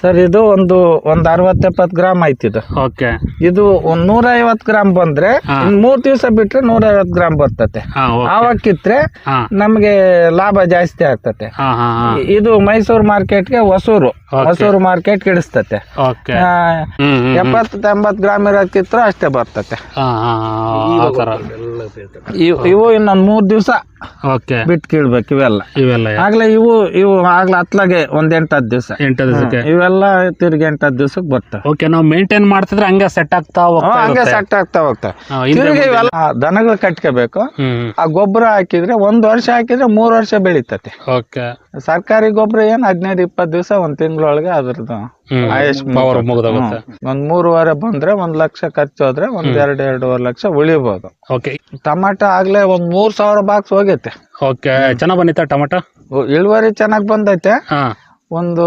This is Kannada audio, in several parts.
ಸರ್ ಇದು ಒಂದು ಒಂದ್ ಅರವತ್ ಎಪ್ಪತ್ ಗ್ರಾಮ್ ಆಯ್ತಿದು ಇದು. ಓಕೆ. ಇದು ಒಂದ್ ನೂರ ಐವತ್ತು ಗ್ರಾಮ್ ಬಂದ್ರೆ. ಇನ್ ಮೂರ್ ದಿವಸ ಬಿಟ್ರೆ ನೂರ ಐವತ್ ಗ್ರಾಮ್ ಬರ್ತತೆ. ಆವಾಗ ಕಿತ್ರೆ ನಮ್ಗೆ ಲಾಭ ಜಾಸ್ತಿ ಆಗ್ತತೆ. ಹಾ ಹಾ ಹಾ. ಇದು ಮೈಸೂರು ಮಾರ್ಕೆಟ್ಗೆ ಹೊಸೂರು. ಹೊಸೂರು ಮಾರ್ಕೆಟ್ ಇಡಿಸ್ತತೆ ಎಪ್ಪತ್ ಎಂಬತ್ ಗ್ರಾಮ್ ಇರೋದ್ ಕಿತ್ರ ಅಷ್ಟೇ ಬರ್ತತೆ. ಇವ್- ಇವು ಇನ್ನೊಂದ್ ಮೂರ್ ದಿವಸ ಓಕೆ. ಬಿಟ್ಟು ಕೀಳ್ಬೇಕು ಇವೆಲ್ಲ. ಇವೆಲ್ಲ ಆಗ್ಲೇ ಇವು ಇವು ಆಗ್ಲೇ ಹತ್ಲಾಗೆ ಒಂದ್ ಎಂಟತ್ತು ದಿವಸ. ಎಂಟು ಇವೆಲ್ಲ ತಿರ್ಗಿ ಎಂಟತ್ತು ದಿವಸಕ್ಕೆ ಬರ್ತವೆ ಓಕೆ ನಾವು ಮೇಂಟೈನ್ ಮಾಡ್ತಿದ್ರೆ ಹಂಗೆ ಸೆಟ್ ಆಗ್ತಾ ಹೋಗ್ತಾ ಹಂಗೆ ಇರುತ್ತೆ. ಸೆಟ್ ಆಗ್ತಾ ಹೋಗ್ತವೆ ಹಾ, ಹಿಂದೆ ತಿರ್ಗಿ ಇವೆಲ್ಲ ಆ ದನಗಳು ಕಟ್ಕೋಬೇಕು. ಹ್ಮ್ ಆ ಗೊಬ್ಬರ ಹಾಕಿದ್ರೆ ಒಂದ್ ವರ್ಷ ಹಾಕಿದ್ರೆ ಮೂರ್ ವರ್ಷ ಬೆಳೀತತೆ. ಓಕೆ ಸರ್ಕಾರಿ ಗೊಬ್ಬರ ಏನ್ ಹದಿನೈದು ಇಪ್ಪತ್ತು ದಿವಸ ಒಂದ್ ತಿಂಗಳೊಳಗೆ ಅದ್ರದ್ದು ಹ್ಮ್ ಆಯುಷ್ ಮುಗ್ದೋಗುತ್ತೆ. ಒಂದ್ ಮೂರುವರೆ ಬಂದ್ರೆ ಒಂದ್ ಲಕ್ಷ ಖರ್ಚು ಹೋದ್ರೆ ಒಂದ್ ಎರಡ್ ಎರಡೂವರೆ ಲಕ್ಷ ಉಳಿಬಹುದು ಓಕೆ ಟಮಾಟೊ ಆಗ್ಲೇ ಒಂದ್ ಮೂರ್ ಸಾವಿರ ಬಾಕ್ಸ್ ಹೋಗೈತೆ. ಓಕೆ ಚೆನ್ನಾಗ್ ಬಂದಿತ್ತ ಟೊಮೆಟೊ? ಇಳುವರಿ ಚೆನ್ನಾಗ್ ಬಂದೈತೆ. ಹಾ. ಒಂದು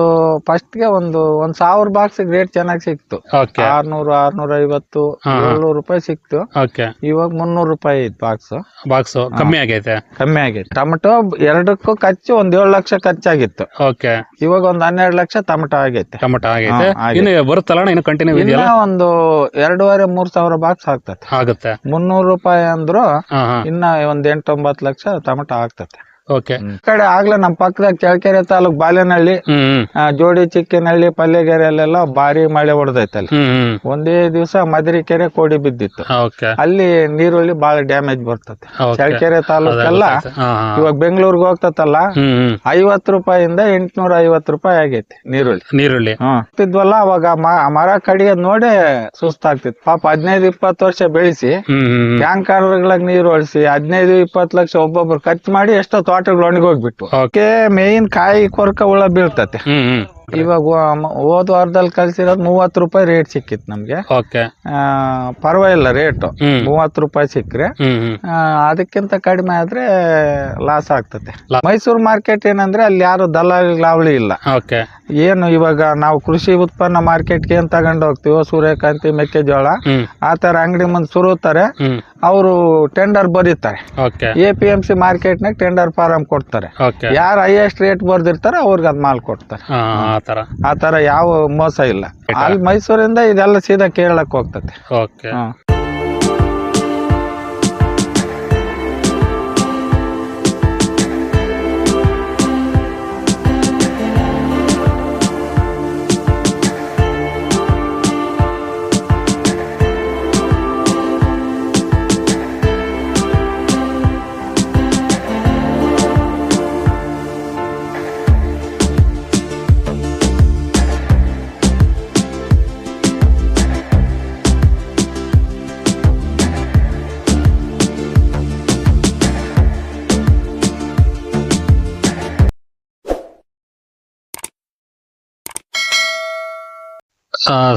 ಫಸ್ಟ್ಗೆ ಒಂದು ಒಂದ್ ಸಾವಿರ ಬಾಕ್ಸ್ ರೇಟ್ ಚೆನ್ನಾಗಿ ಸಿಕ್ತು. ಓಕೆ ಆರ್ನೂರು ಆರ್ನೂರ ಐವತ್ತು. ಏಳ್ನೂರು ರೂಪಾಯಿ ಸಿಕ್ತು. ಓಕೆ ಇವಾಗ ಮುನ್ನೂರು ರೂಪಾಯಿ ಐತ್ ಬಾಕ್ಸ್ ಬಾಕ್ಸ್ ಕಮ್ಮಿ ಆಗೈತೆ? ಕಮ್ಮಿ ಆಗೈತೆ. ಟೊಮೆಟೊ ಎರಡಕ್ಕೂ ಖರ್ಚು ಒಂದ್ ಏಳು ಲಕ್ಷ ಖರ್ಚಾಗಿತ್ತು. ಓಕೆ ಇವಾಗ ಒಂದ್ ಹನ್ನೆರಡು ಲಕ್ಷ ಟೊಮೆಟೊ ಆಗೈತೆ. ಟೊಮೆಟೊ ಆಗೈತೆ. ಇನ್ನು ಬರುತ್ತಲ್ಲ ಇನ್ನು ಕಂಟಿನ್ಯೂ ಇದೆಯಲ್ಲ? ಒಂದು ಎರಡೂವರೆ ಮೂರ್ ಸಾವಿರ ಬಾಕ್ಸ್ ಆಗ್ತದೆ ಆಗುತ್ತೆ. ಮುನ್ನೂರು ರೂಪಾಯಿ ಅಂದ್ರು ಇನ್ನ ಒಂದ್ ಎಂಟೊಂಬತ್ತು ಲಕ್ಷ ಟೊಮೆಟೊ ಆಗ್ತತೆ. ಓಕೆ. ಈ ಕಡೆ ಆಗ್ಲೇ ನಮ್ ಪಕ್ಕದಾಗ ಚಳ್ಳಕೆರೆ ತಾಲೂಕ್ ಬಾಲೆನಹಳ್ಳಿ ಹ್ಮ್ ಹ್ಮ್. ಆ, ಜೋಡಿ ಚಿಕ್ಕನಹಳ್ಳಿ ಪಲ್ಯಗೆರೆಯಲ್ಲೆಲ್ಲ ಭಾರಿ ಮಳೆ ಹೊಡೆದೈತಲ್ಲಿ ಒಂದೇ ಹ್ಮ್. ಒಂದೇ ದಿವಸ ಮದರಿಕೆರೆ ಕೋಡಿ ಬಿದ್ದಿತ್ತು. ಓಕೆ. ಅಲ್ಲಿ ನೀರುಳ್ಳಿ ಬಾಳ ಡ್ಯಾಮೇಜ್ ಬರ್ತತೆ. Okay. ಚಳ್ಳಕೆರೆ ತಾಲೂಕೆಲ್ಲ ಹಾ ಹಾ. ಇವಾಗ ಬೆಂಗಳೂರಿಗೆ ಹೋಗ್ತತಲ್ಲ ಐವತ್ ಹ್ಮ್. ರೂಪಾಯಿಂದ ಎಂಟ್ನೂರ ಐವತ್ ರೂಪಾಯಿ ಆಗೈತೆ ನೀರುಳ್ಳಿ ನೀರುಳ್ಳಿ ಹ್ಮ್ ಅವಾಗ ಮ- ಮರ ಕಡಿಯೋದ್ ನೋಡೇ ಸುಸ್ತಾಗ್ತಿತ್ತು. ಪಾಪ ಹದಿನೈದು ಇಪ್ಪತ್ತು ವರ್ಷ ಬೆಳೆಸಿ ಹ್ಮ್ ಹ್ಮ್ ಹ್ಮ್. ಟ್ಯಾಂಕರ್ಗಳಾಗ ನೀರು ಹೊಡಿಸಿ ಹದಿನೈದು ಇಪ್ಪತ್ತು ಲಕ್ಷ ಒಬ್ಬೊಬ್ರು ಖರ್ಚು ಮಾಡಿ ಎಷ್ಟೋ ತೋಟಗಳು ಹೋಗ್ಬಿಟ್ಟು ಓಕೆ ಮೇನ್ ಕಾಯಿ ಕೊರಕ ಹುಳ ಬೀಳ್ತತೆ. ಹ್ಮ್ ಹ್ಮ್. ಇವಾಗ ಹೋದ್ ವಾರದಲ್ಲಿ ಕಳ್ಸಿರೋದು ಮೂವತ್ತು ರೂಪಾಯಿ ರೇಟ್ ಸಿಕ್ಕಿತ್ತು ನಮ್ಗೆ. ಓಕೆ. ಪರವಾಗಿಲ್ಲ ರೇಟ್ ಮೂವತ್ತು ರೂಪಾಯಿ ಸಿಕ್ಕರೆ. ಅದಕ್ಕಿಂತ ಕಡಿಮೆ ಆದ್ರೆ ಲಾಸ್ ಆಗ್ತದೆ. ಮೈಸೂರು ಮಾರ್ಕೆಟ್ ಏನಂದ್ರೆ ಅಲ್ಲಿ ಯಾರು ದಲ್ಲಾಳಿ ಇಲ್ಲ. ಓಕೆ. ಏನು ಇವಾಗ ನಾವು ಕೃಷಿ ಉತ್ಪನ್ನ ಮಾರ್ಕೆಟ್ಗೆ ಏನ್ ತಗೊಂಡು ಹೋಗ್ತೀವೋ ಸೂರ್ಯಕಾಂತಿ ಮೆಕ್ಕೆಜೋಳ ಆ ತರ ಅಂಗಡಿ ಮುಂದೆ ಸುರುತ್ತಾರೆ. ಅವರು ಟೆಂಡರ್ ಬರೀತಾರೆ. ಎ ಪಿ ಎಂ ಸಿ ಮಾರ್ಕೆಟ್ನಾಗ ಟೆಂಡರ್ ಫಾರಂ ಕೊಡ್ತಾರೆ. ಯಾರು ಹೈಯೆಸ್ಟ್ ರೇಟ್ ಬರ್ದಿರ್ತಾರೆ ಅವ್ರಿಗೆ ಅದ್ ಮಾಲ್ ಕೊಡ್ತಾರೆ. ಆ ಥರ ಆ ತರ ಯಾವ ಮೋಸ ಇಲ್ಲ. ಅಲ್ಲಿ ಮೈಸೂರಿಂದ ಇದೆಲ್ಲ ಸೀದಾ ಕೇರಳಕ್ಕೆ ಹೋಗ್ತದೆ. ಓಕೆ.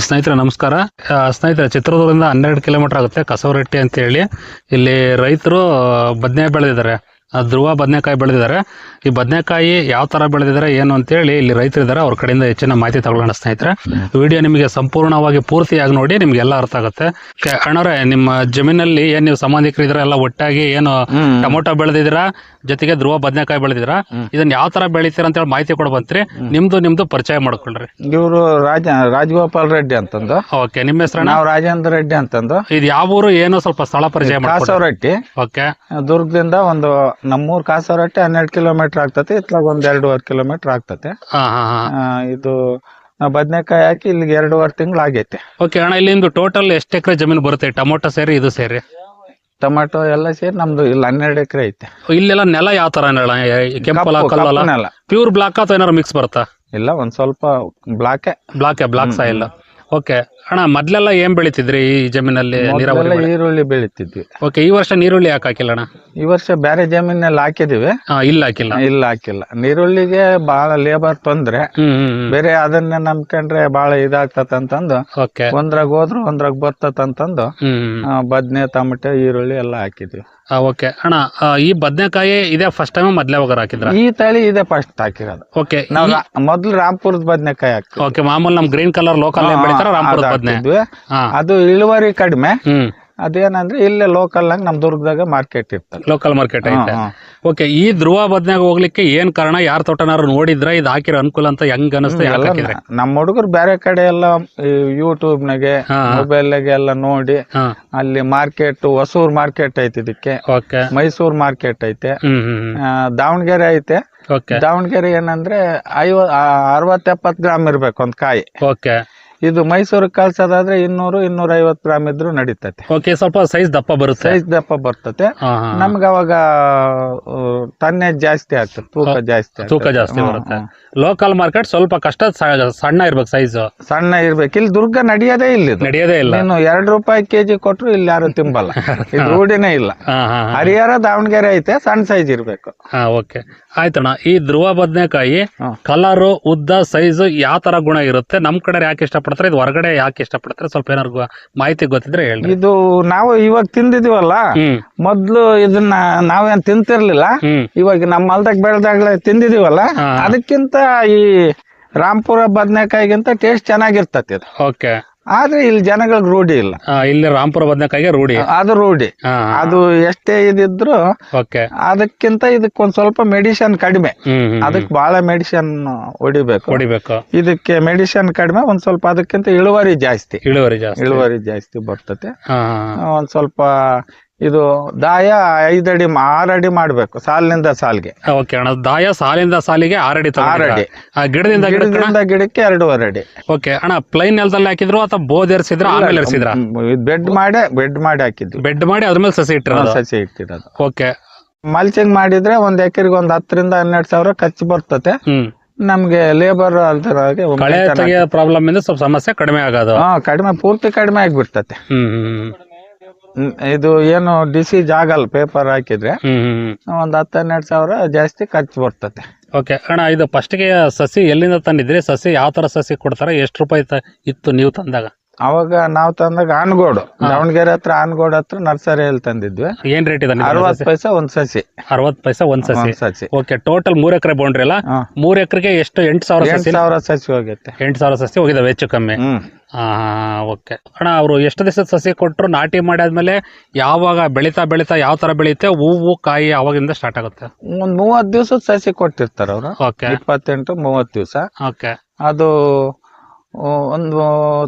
ಸ್ನೇಹಿತರೆ ನಮಸ್ಕಾರ. ಸ್ನೇಹಿತರೆ ಚಿತ್ರದುರ್ಗದಿಂದ ಹನ್ನೆರಡು ಕಿಲೋಮೀಟರ್ ಆಗುತ್ತೆ ಕಸವರಟ್ಟಿ ಅಂತ ಹೇಳಿ ಇಲ್ಲಿ ರೈತರು ಬದನೆ ಬೆಳೆದಿದ್ದಾರೆ. ಧ್ರುವ ಬದನೆಕಾಯಿ ಬೆಳೆದಿದ್ದಾರೆ. ಈ ಬದನೆಕಾಯಿ ಯಾವ ತರ ಬೆಳೆದಿದ್ದಾರೆ ಏನು ಅಂತೇಳಿ ಇಲ್ಲಿ ರೈತರು ಇದ್ದಾರೆ ಅವ್ರ ಕಡೆಯಿಂದ ಹೆಚ್ಚಿನ ಮಾಹಿತಿ ತಗೊಳ್ಳೋಣ ಸ್ನೇಹಿತರೆ. ವಿಡಿಯೋ ನಿಮಗೆ ಸಂಪೂರ್ಣವಾಗಿ ಪೂರ್ತಿಯಾಗಿ ನೋಡಿ ನಿಮ್ಗೆ ಎಲ್ಲ ಅರ್ಥ ಆಗುತ್ತೆ. ಅಣ್ಣರೇ ಅಣ್ಣವ್ರೆ ನಿಮ್ಮ ಜಮೀನಲ್ಲಿ ಏನ್ ನೀವು ಸಂಬಂಧಿಕರು ಇದ್ರೆ ಎಲ್ಲ ಒಟ್ಟಾಗಿ ಏನು. ಟೊಮೊಟೊ ಬೆಳೆದಿದ್ದೀರಾ ಜೊತೆಗೆ ಧ್ರುವ ಬದನೆಕಾಯಿ ಬೆಳೆದಿದ್ದೀರಾ ಇದನ್ನ ಯಾವ ತರ ಬೆಳೀತೀರ ಅಂತ ಹೇಳಿ ಮಾಹಿತಿ ಕೊಡ ಬಂತ್ರಿ. ನಿಮ್ದು ನಿಮ್ದು ಪರಿಚಯ ಮಾಡ್ಕೊಳ್ರಿ. ಇವರು ರಾಜ ರಾಜಗೋಪಾಲ್ ರೆಡ್ಡಿ ಅಂತಂದು. ಓಕೆ ನಿಮ್ಮ ಹೆಸರು ನಾವು ರಾಜೇಂದ್ರ ರೆಡ್ಡಿ ಅಂತಂದು. ಇದು ಯಾವ ಊರು ಏನು ಸ್ವಲ್ಪ ಸ್ಥಳ ಪರಿಚಯ ಮಾಡಿ ಓಕೆ. ದುರ್ಗದಿಂದ ಒಂದು ನಮ್ಮೂರ್ ಕಾಸರಟ್ಟೆ ಹನ್ನೆರಡು ಕಿಲೋಮೀಟರ್ ಆಗ್ತತಿ ಇತ್ಲಾಗ ಒಂದ್ ಎರಡೂವರೆ ಕಿಲೋಮೀಟರ್ ಆಗ್ತತೆ ಹಾ ಹಾ ಹಾ. ಆ, ಇದು ನಾವು ಬದನೆಕಾಯಿ ಹಾಕಿ ಇಲ್ಲಿಗೆ ಎರಡೂವರೆ ತಿಂಗಳು ಆಗೈತೆ. ಓಕೆ ಅಣ್ಣ ಇಲ್ಲಿಂದು ಟೋಟಲ್ ಎಷ್ಟು ಎಕರೆ ಜಮೀನು ಬರುತ್ತೆ? ಟೊಮೊಟೊ ಸೇರಿ ಇದು ಸೇರಿ? ಟೊಮೆಟೊ ಎಲ್ಲ ಸೇರಿ ನಮ್ದು ಇಲ್ಲಿ ಹನ್ನೆರಡು ಎಕರೆ ಐತೆ. ಇಲ್ಲೆಲ್ಲ ನೆಲ ಯಾವ ತರ ನೆಲ ಕಪ್ಪು-? ನೆಲ. ಪ್ಯೂರ್ ಬ್ಲಾಕ್ ಅಥವಾ ಏನಾರು ಮಿಕ್ಸ್ ಬರುತ್ತಾ? ಇಲ್ಲ ಒಂದ್ ಸ್ವಲ್ಪ ಬ್ಲಾಕೆ ಬ್ಲಾಕ್ ಬ್ಲಾಕ್ ಸಾಯಿಲ್ ಓಕೆ ಅಣ್ಣ ಮೊದ್ಲೆಲ್ಲ ಏನ್ ಬೆಳಿತಿದ್ರಿ ಈ ಜಮೀನಲ್ಲಿ ನೀರಾವರಿ ಈರುಳ್ಳಿ ಬೆಳಿತಿದ್ವಿ. ಓಕೆ ಈ ವರ್ಷ ನೀರುಳ್ಳಿ ಯಾಕೆ ಹಾಕಿಲ್ಲ ಅಣ್ಣ? ಈ ವರ್ಷ ಬೇರೆ ಜಮೀನಲ್ಲಿ ಹಾಕಿದೀವಿ. ಹಾ ಇಲ್ಲ ಹಾಕಿಲ್ಲ. ಇಲ್ಲ ಹಾಕಿಲ್ಲ. ನೀರುಳ್ಳಿಗೆ ಬಹಳ ಲೇಬರ್ ತೊಂದ್ರೆ. ಹ್ಮ್ ಹ್ಮ್ ಹ್ಮ್. ಬೇರೆ ಅದನ್ನ ನಂಬ್ಕೊಂಡ್ರೆ ಬಹಳ ಇದಾಗ್ತತಂತಂದು ಓಕೆ. ಒಂದ್ರಾಗ ಹೋದ್ರು ಒಂದ್ರಾಗ ಬರ್ತತಂತಂದು ಹ್ಮ್ ಆ, ಬದ್ನೆ ಟಮಟೆ ಈರುಳ್ಳಿ ಎಲ್ಲ ಹಾಕಿದ್ವಿ. ಓಕೆ. ಅಣ್ಣ ಆ, ಈ ಬದನೆಕಾಯಿ ಇದೇ ಫಸ್ಟ್ ಟೈಮ್ ಮೊದ್ಲೇ ಹೋಗಾರ ಹಾಕಿದ್ರ? ಈ ತಳಿ ಇದೆ ಫಸ್ಟ್ ಹಾಕಿರೋದು. ಓಕೆ. ನಾವು ರಾ- ಮೊದ್ಲು ರಾಮ್ಪುರದ ಬದ್ನೆಕಾಯಿ ಹಾಕಿ ಓಕೆ ಮಾಮೂಲಿ ನಮ್ ಗ್ರೀನ್ ಕಲರ್ ಲೋಕಲ್ ಬೆಳಿತಾರ ರಾಮ್ಪುರದ ಬದನೆ. ಹಾಕ್ತಿದ್ವಿ. ಹಾ. ಅದು ಇಳುವರಿ ಕಡಿಮೆ. ಹ್ಮ್. ಅದೇನಂದ್ರೆ ಇಲ್ಲೇ ಲೋಕಲ್ ಆಗಿ ನಮ್ ದುರ್ಗದಾಗ ಮಾರ್ಕೆಟ್ ಇರ್ತದೆ ಲೋಕಲ್ ಮಾರ್ಕೆಟ್ ಐತೆ. ಹ್ಮ್. ಓಕೆ ಈ ಧ್ರುವ ಬದ್ನಾಗ ಹೋಗ್ಲಿಕ್ಕೆ ಏನ್ ಕಾರಣ? ಯಾರ ತೋಟನಾರು ನೋಡಿದ್ರ ಇದು ಹಾಕಿರೋ ಅನುಕೂಲ ಅಂತ ಹೆಂಗ್ ಅನಿಸ್ತಾ ಎಲ್ಲ ಹಾಕಿದ್ರೆ? ನ- ನಮ್ಮ ಹುಡುಗರು ಬೇರೆ ಕಡೆ ಎಲ್ಲ ಯೂಟ್ಯೂಬ್ ನಾಗೆ ಹಾ. ಮೊಬೈಲ್ ನಾಗೆ ಎಲ್ಲ ನೋಡಿ ಹಾ. ಅಲ್ಲಿ ಮಾರ್ಕೆಟ್ ಹೊಸೂರ್ ಮಾರ್ಕೆಟ್ ಐತಿ ಇದಕ್ಕೆ. ಓಕೆ ಮೈಸೂರ್ ಮಾರ್ಕೆಟ್ ಐತೆ. ಹ್ಮ್ ಹ್ಮ್ ಆ, ದಾವಣಗೆರೆ ಐತೆ. ಓಕೆ ದಾವಣಗೆರೆ ಏನಂದ್ರೆ ಐವ ಅರವತ್ ಎಪ್ಪತ್ ಗ್ರಾಮ್ ಇರ್ಬೇಕು ಒಂದ್ ಕಾಯಿ. ಓಕೆ ಇದು ಮೈಸೂರು ಕಳ್ಸೋದಾದ್ರೆ ಇನ್ನೂರು ಇನ್ನೂರ ಐವತ್ ಗ್ರಾಮ್ ಇದ್ರೂ ನಡೀತತೆ. ಓಕೆ ಸ್ವಲ್ಪ ಸೈಜ್ ದಪ್ಪ ಬರುತ್ತೆ. ಸೈಜ್ ದಪ್ಪ ಬರ್ತತೆ. ನಮ್ಗೆ ಅವಾಗ ಟನ್ನೇಜ್ ಜಾಸ್ತಿ ಆಗ್ತದೆ ತೂಕ ಜಾಸ್ತಿ. ತೂಕ ಜಾಸ್ತಿ ಬರುತ್ತೆ. ಲೋಕಲ್ ಮಾರ್ಕೆಟ್ ಸ್ವಲ್ಪ ಕಷ್ಟ ಸಣ್ಣ ಇರ್ಬೇಕು ಸೈಜ್ ಸಣ್ಣ ಇರ್ಬೇಕು. ಇಲ್ಲಿ ದುರ್ಗ ನಡೆಯೋದೇ ಇಲ್ಲ. ನಡೆಯೋದೇ ಇಲ್ಲ. ನೀನು ಎರಡು ರೂಪಾಯಿ ಕೆಜಿ ಕೊಟ್ರು ಇಲ್ಲಿ ಯಾರು ತಿಂಬಲ್ಲ. ಇದು ರೂಢಿನೇ ಇಲ್ಲ. ಹರಿಹರ ದಾವಣಗೆರೆ ಐತೆ ಸಣ್ಣ ಸೈಜ್ ಇರ್ಬೇಕು. ಹಾ ಓಕೆ ಆಯ್ತಣ್ಣ ಈ ಧ್ರುವ ಬದನೆಕಾಯಿ ಕಲರ್ ಕಲರು ಉದ್ದ ಸೈಜ್ ಯಾವ ತರ ಗುಣ ಇರುತ್ತೆ? ನಮ್ ಕಡೆ ಯಾಕೆ ಇಷ್ಟಪಡ್ತಾರೆ? ಇದು ಹೊರಗಡೆ ಯಾಕೆ ಇಷ್ಟಪಡ್ತಾರೆ? ಸ್ವಲ್ಪ ಏನಾರು ಮಾಹಿತಿ ಗೊತ್ತಿದ್ರೆ ಹೇಳಿ ಇದು ನಾವು ಇವಾಗ ತಿಂದಿದೀವಲ್ಲ ಮೊದ್ಲು ಇದನ್ನ ನಾವೇನ್ ತಿಂತಿರ್ಲಿಲ್ಲ ಇವಾಗ ನಮ್ಮ ಹೊಲ್ದಾಗ ಬೆಳೆದಾಗ್ಲೇ ತಿಂದಿದೀವಲ್ಲ ಅದಕ್ಕಿಂತ ಈ ರಾಮ್ಪುರ ಬದನೆಕಾಯಿಗಿಂತ ಟೇಸ್ಟ್ ಚೆನ್ನಾಗಿರ್ತತಿ ಇದು. ಓಕೆ. ಆದ್ರೆ ಇಲ್ಲಿ ಜನಗಳಿಗೆ ರೂಢಿ ಇಲ್ಲ. ಇಲ್ಲಿ ರಾಂಪುರ ಬದನೆಕಾಯಿಗೆ ರೂಢಿ. ಅದು ರೂಢಿ. ಹಾ ಅದು ಎಷ್ಟೇ ಇದಿದ್ರು ಓಕೆ. ಅದಕ್ಕಿಂತ ಇದಕ್ಕೆ ಒಂದ್ ಸ್ವಲ್ಪ ಮೆಡಿಸಿನ್ ಕಡಿಮೆ. ಹ್ಮ್ ಹ್ಮ್ ಅದಕ್ಕೆ ಬಹಳ ಮೆಡಿಸಿನ್ ಹೊಡಿಬೇಕು. ಹೊಡಿಬೇಕು. ಇದಕ್ಕೆ ಮೆಡಿಸಿನ್ ಕಡಿಮೆ ಒಂದ್ ಸ್ವಲ್ಪ ಅದಕ್ಕಿಂತ ಇಳುವರಿ ಜಾಸ್ತಿ. ಇಳುವರಿ ಜಾಸ್ತಿ. ಇಳುವರಿ ಜಾಸ್ತಿ ಬರ್ತತೆ ಹಾ. ಒಂದ್ ಸ್ವಲ್ಪ ಇದು ದಾಯ ಐದಡಿ ಆರಡಿ ಮಾಡ್ಬೇಕು ಸಾಲಿನಿಂದ ಸಾಲ್ಗೆ. ಓಕೆ ಅಣ್ಣ. ದಾಯ ಸಾಲಿಂದ ಸಾಲಿಗೆ ಆರಡಿ ಆರಡಿ. ಆ ಗಿಡದಿಂದ ಗಿಡಕ್ಕೆ ಗಿಡದಿಂದ ಗಿಡಕ್ಕೆ ಎರಡೂವರೆ ಅಡಿ ಓಕೆ ಅಣ್ಣ ಪ್ಲೈನ್ ನೆಲದಲ್ಲಿ ಹಾಕಿದ್ರು ಅಥವಾ ಬೋದ್ ಎರ್ಸಿದ್ರ ಆಮೇಲೆ ಎರ್ಸಿದ್ರ ಬೆಡ್ ಮಾಡಿ ಬೆಡ್ ಮಾಡಿ ಹಾಕಿದ್ವಿ. ಬೆಡ್ ಮಾಡಿ ಅದ್ರ ಮೇಲೆ ಸಸಿ ಇಟ್ಟಿರೋದು? ಸಸಿ ಇಟ್ಟಿರೋದು. ಓಕೆ ಮಲ್ಚಿಂಗ್ ಮಾಡಿದ್ರೆ ಒಂದ್ ಎಕರೆಗೆ ಒಂದ್ ಹತ್ತರಿಂದ ಹನ್ನೆರಡು ಸಾವಿರ ಖರ್ಚು ಬರ್ತತೆ. ನಮ್ಗೆ ಲೇಬರ್ ಅಲ್ದರಾಗೆ ಕಳೆ ಪ್ರಾಬ್ಲಮ್ ಇಂದ ಸ್ವಲ್ಪ ಸಮಸ್ಯೆ ಕಡಿಮೆ ಆಗೋದು. ಕಡಿಮೆ ಪೂರ್ತಿ ಕಡಿಮೆ ಆಗ್ಬಿಡ್ತತೆ. ಹ್ಮ್. ಹ್ಮ್ ಇದು ಏನು ಡಿಸೀಸ್ ಆಗಲ್ಲ ಪೇಪರ್ ಹಾಕಿದ್ರೆ ಹ್ಮ್ ಹ್ಮ್ ಒಂದ್ ಹತ್ತು ಹನ್ನೆರಡು ಸಾವಿರ ಜಾಸ್ತಿ ಖರ್ಚು ಬರ್ತತೆ ಓಕೆ ಅಣ್ಣ ಇದು ಫಸ್ಟ್ಗೆ ಸಸಿ ಎಲ್ಲಿಂದ ತಂದಿದ್ರಿ? ಸಸಿ ಯಾವ ತರ ಸಸಿ ಕೊಡ್ತಾರೆ? ಎಷ್ಟು ರೂಪಾಯಿ ತ- ಇತ್ತು ನೀವು ತಂದಾಗ? ಅವಾಗ ನಾವ್ ತಂದಾಗ ಆನ್ಗೋಡು. ದಾವಣಗೆರೆ ಹತ್ರ ಆನ್ಗೋಡ್ ಹತ್ರ ನರ್ಸರಿಯಲ್ಲಿ ತಂದಿದ್ವಿ. ಏನ್ ರೇಟ್ ಇದೆ ಅರವತ್ ಪೈಸೆ ಒಂದ್ ಸಸಿ. ಅರವತ್ ಪೈಸಾ ಒಂದ್ ಸಸಿ. ಒಂದ್ ಸಸಿ. ಓಕೆ ಟೋಟಲ್ ಮೂರ್ ಎಕರೆ ಬೌಂಡ್ರಿ ಅಲ್ಲ? ಹಾ. ಮೂರ್ ಎಕರೆಗೆ ಎಷ್ಟು? ಎಂಟು ಸಾವಿರ ಎಂಟ್ ಸಸಿ? ಸಾವಿರ ಸಸಿ ಹೋಗುತ್ತೆ ಎಂಟು ಸಾವಿರ ಸಸಿ ಹೋಗಿದಾವೆ ಹೆಚ್ಚು ಕಮ್ಮಿ. ಹ್ಮ್. ಹಾ ಓಕೆ ಅಣ್ಣ ಅವರು ಎಷ್ಟು ದಿವಸದ ಸಸಿ ಕೊಟ್ಟರು ನಾಟಿ ಮಾಡಾದ್ಮೇಲೆ ಯಾವಾಗ ಬೆಳೀತಾ ಬೆಳೀತಾ ಯಾವ ತರ ಬೆಳೆಯುತ್ತೆ? ಹೂವು ಕಾಯಿ ಅವಾಗಿಂದ ಸ್ಟಾರ್ಟ್ ಆಗುತ್ತೆ. ಒಂದ್ ಮೂವತ್ ದಿವಸ ಸಸಿ ಕೊಟ್ಟಿರ್ತಾರ ಅವ್ರು ಓಕೆ ಇಪ್ಪತ್ತೆಂಟು ಮೂವತ್ ದಿವಸ. ಓಕೆ ಅದು ಆ, ಒಂದು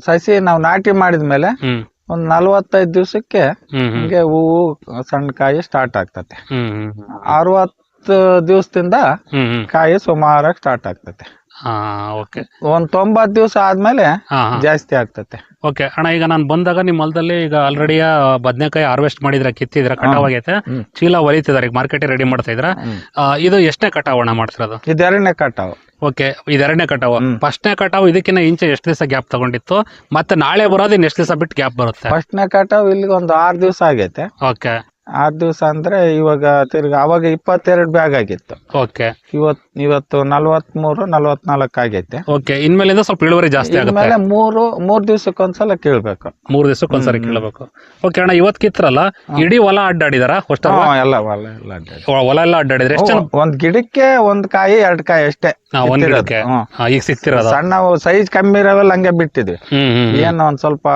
ಸಸಿ ನಾವು ನಾಟಿ ಮಾಡಿದ್ಮೇಲೆ ಮೇಲೆ ಒಂದ್ ನಲ್ವತ್ತೈದು ದಿವ್ಸಕ್ಕೆ ಹ್ಮ್ ಹ್ಮ್. ಹಿಂಗೆ ಹೂವು ಸಣ್ಣ ಕಾಯಿ ಸ್ಟಾರ್ಟ್ ಆಗ್ತತೆ. ಹ್ಮ್ ಹ್ಮ್ ಹ್ಮ್. ಅರವತ್ತು ದಿವಸದಿಂದ ಹ್ಮ್ ಹ್ಮ್. ಕಾಯಿ ಸುಮಾರಾಗಿ ಸ್ಟಾರ್ಟ್ ಆಗ್ತತೆ. ಹಾ ಓಕೆ. ಒಂದ್ ತೊಂಬತ್ ದಿವಸ ಆದ್ಮೇಲೆ ಹಾ ಹಾ. ಜಾಸ್ತಿ ಆಗ್ತತೆ. ಓಕೆ ಅಣ್ಣ ಈಗ ನಾನು ಬಂದಾಗ ನಿಮ್ಮ ಹೊಲದಲ್ಲಿ ಈಗ ಆಲ್ರೆಡಿ ಬದನೆಕಾಯಿ ಹಾರ್ವೆಸ್ಟ್ ಮಾಡಿದ್ರೆ ಕಿತ್ತಿದ್ರೆ ಕಟಾವ್ ಆಗೈತೆ ಹ್ಮ್. ಚೀಲ ಹೊಲಿತಿದಾರೆ ಈಗ ಮಾರ್ಕೆಟ್ ರೆಡಿ ಮಾಡ್ತಾ ಇದ್ರ? ಹ್ಮ್. ಇದು ಎಷ್ಟೇ ಕಟಾವ್ ಅಣ್ಣ ಮಾಡ್ತಿರೋದು ಇದೆರಡನೇ ಕಟಾವು. ಓಕೆ ಇದೆರಡನೇ ಕಟಾವು. ಫಸ್ಟ್ ಫಸ್ಟ್ನೇ ಕಟಾವು ಇದಕ್ಕಿಂತ ಇಂಚೆ ಎಷ್ಟು ದಿವಸ ಗ್ಯಾಪ್ ತಗೊಂಡಿತ್ತು? ಮತ್ತೆ ನಾಳೆ ಬರೋದು ಇನ್ನು ಎಷ್ಟು ದಿವಸ ಬಿಟ್ಟು ಗ್ಯಾಪ್ ಬರುತ್ತೆ? ಫಸ್ಟ್ನೇ ಕಟಾವು ಇಲ್ಲಿಗೆ ಒಂದು ಆರ್ ದಿವಸ ಆಗೈತೆ. ಓಕೆ. ಆರ್ ದಿವಸ ಅಂದ್ರೆ ಇವಾಗ ತಿರ್ಗಿ ಅವಾಗ ಇಪ್ಪತ್ತೆರಡು ಬ್ಯಾಗ್ ಆಗಿತ್ತು. ಓಕೆ. ಇವತ್ ಇವತ್ತು ನಲ್ವತ್ಮೂರು ನಲ್ವತ್ನಾಲ್ಕು ಆಗೈತೆ. ಓಕೆ ಇನ್ಮೇಲಿಂದ ಸ್ವಲ್ಪ ಇಳುವರಿ ಜಾಸ್ತಿ ಆಗುತ್ತೆ. ಮೂರು ಮೂರ್ ದಿವ್ಸಕ್ಕೊಂದ್ಸಲ ಕೇಳ್ಬೇಕು. ಮೂರ್ ದಿವಸಕ್ಕೆ ಒಂದ್ಸರಿ ಕೇಳಬೇಕು. ಓಕೆ ಅಣ್ಣ ಇವತ್ ಕಿತ್ರಲ್ಲ ಇಡೀ ಹೊಲ ಅಡ್ಡಾಡಿದಾರ ಹೊಸ್ಟ ಹಾ, ಎಲ್ಲ ಹೊಲ ಎಲ್ಲ ಅಡ್ಡಾಡಿ. ಹೊಲ ಎಲ್ಲ ಅಡ್ಡಾಡಿದ್ರೆ ಎಷ್ಟು ಜನ? ಒಂದ್ ಗಿಡಕ್ಕೆ ಒಂದ್ ಕಾಯಿ ಎರಡ್ ಕಾಯಿ ಅಷ್ಟೇ ಹಾ, ಒಂದ್ ಕಿತ್ತಿರೋದು. ಗಿಡಕ್ಕೆ. ಹ್ಮ್. ಹಾ, ಈಗ ಸಿಕ್ತಿರೋದು ಸಣ್ಣ ಸೈಜ್ ಕಮ್ಮಿ ಇರೋವೆಲ್ಲ ಹಂಗೆ ಬಿಟ್ಟಿದ್ವಿ. ಹ್ಮ್ ಹ್ಮ್ ಹ್ಮ್. ಏನು ಒಂದ್ ಸ್ವಲ್ಪ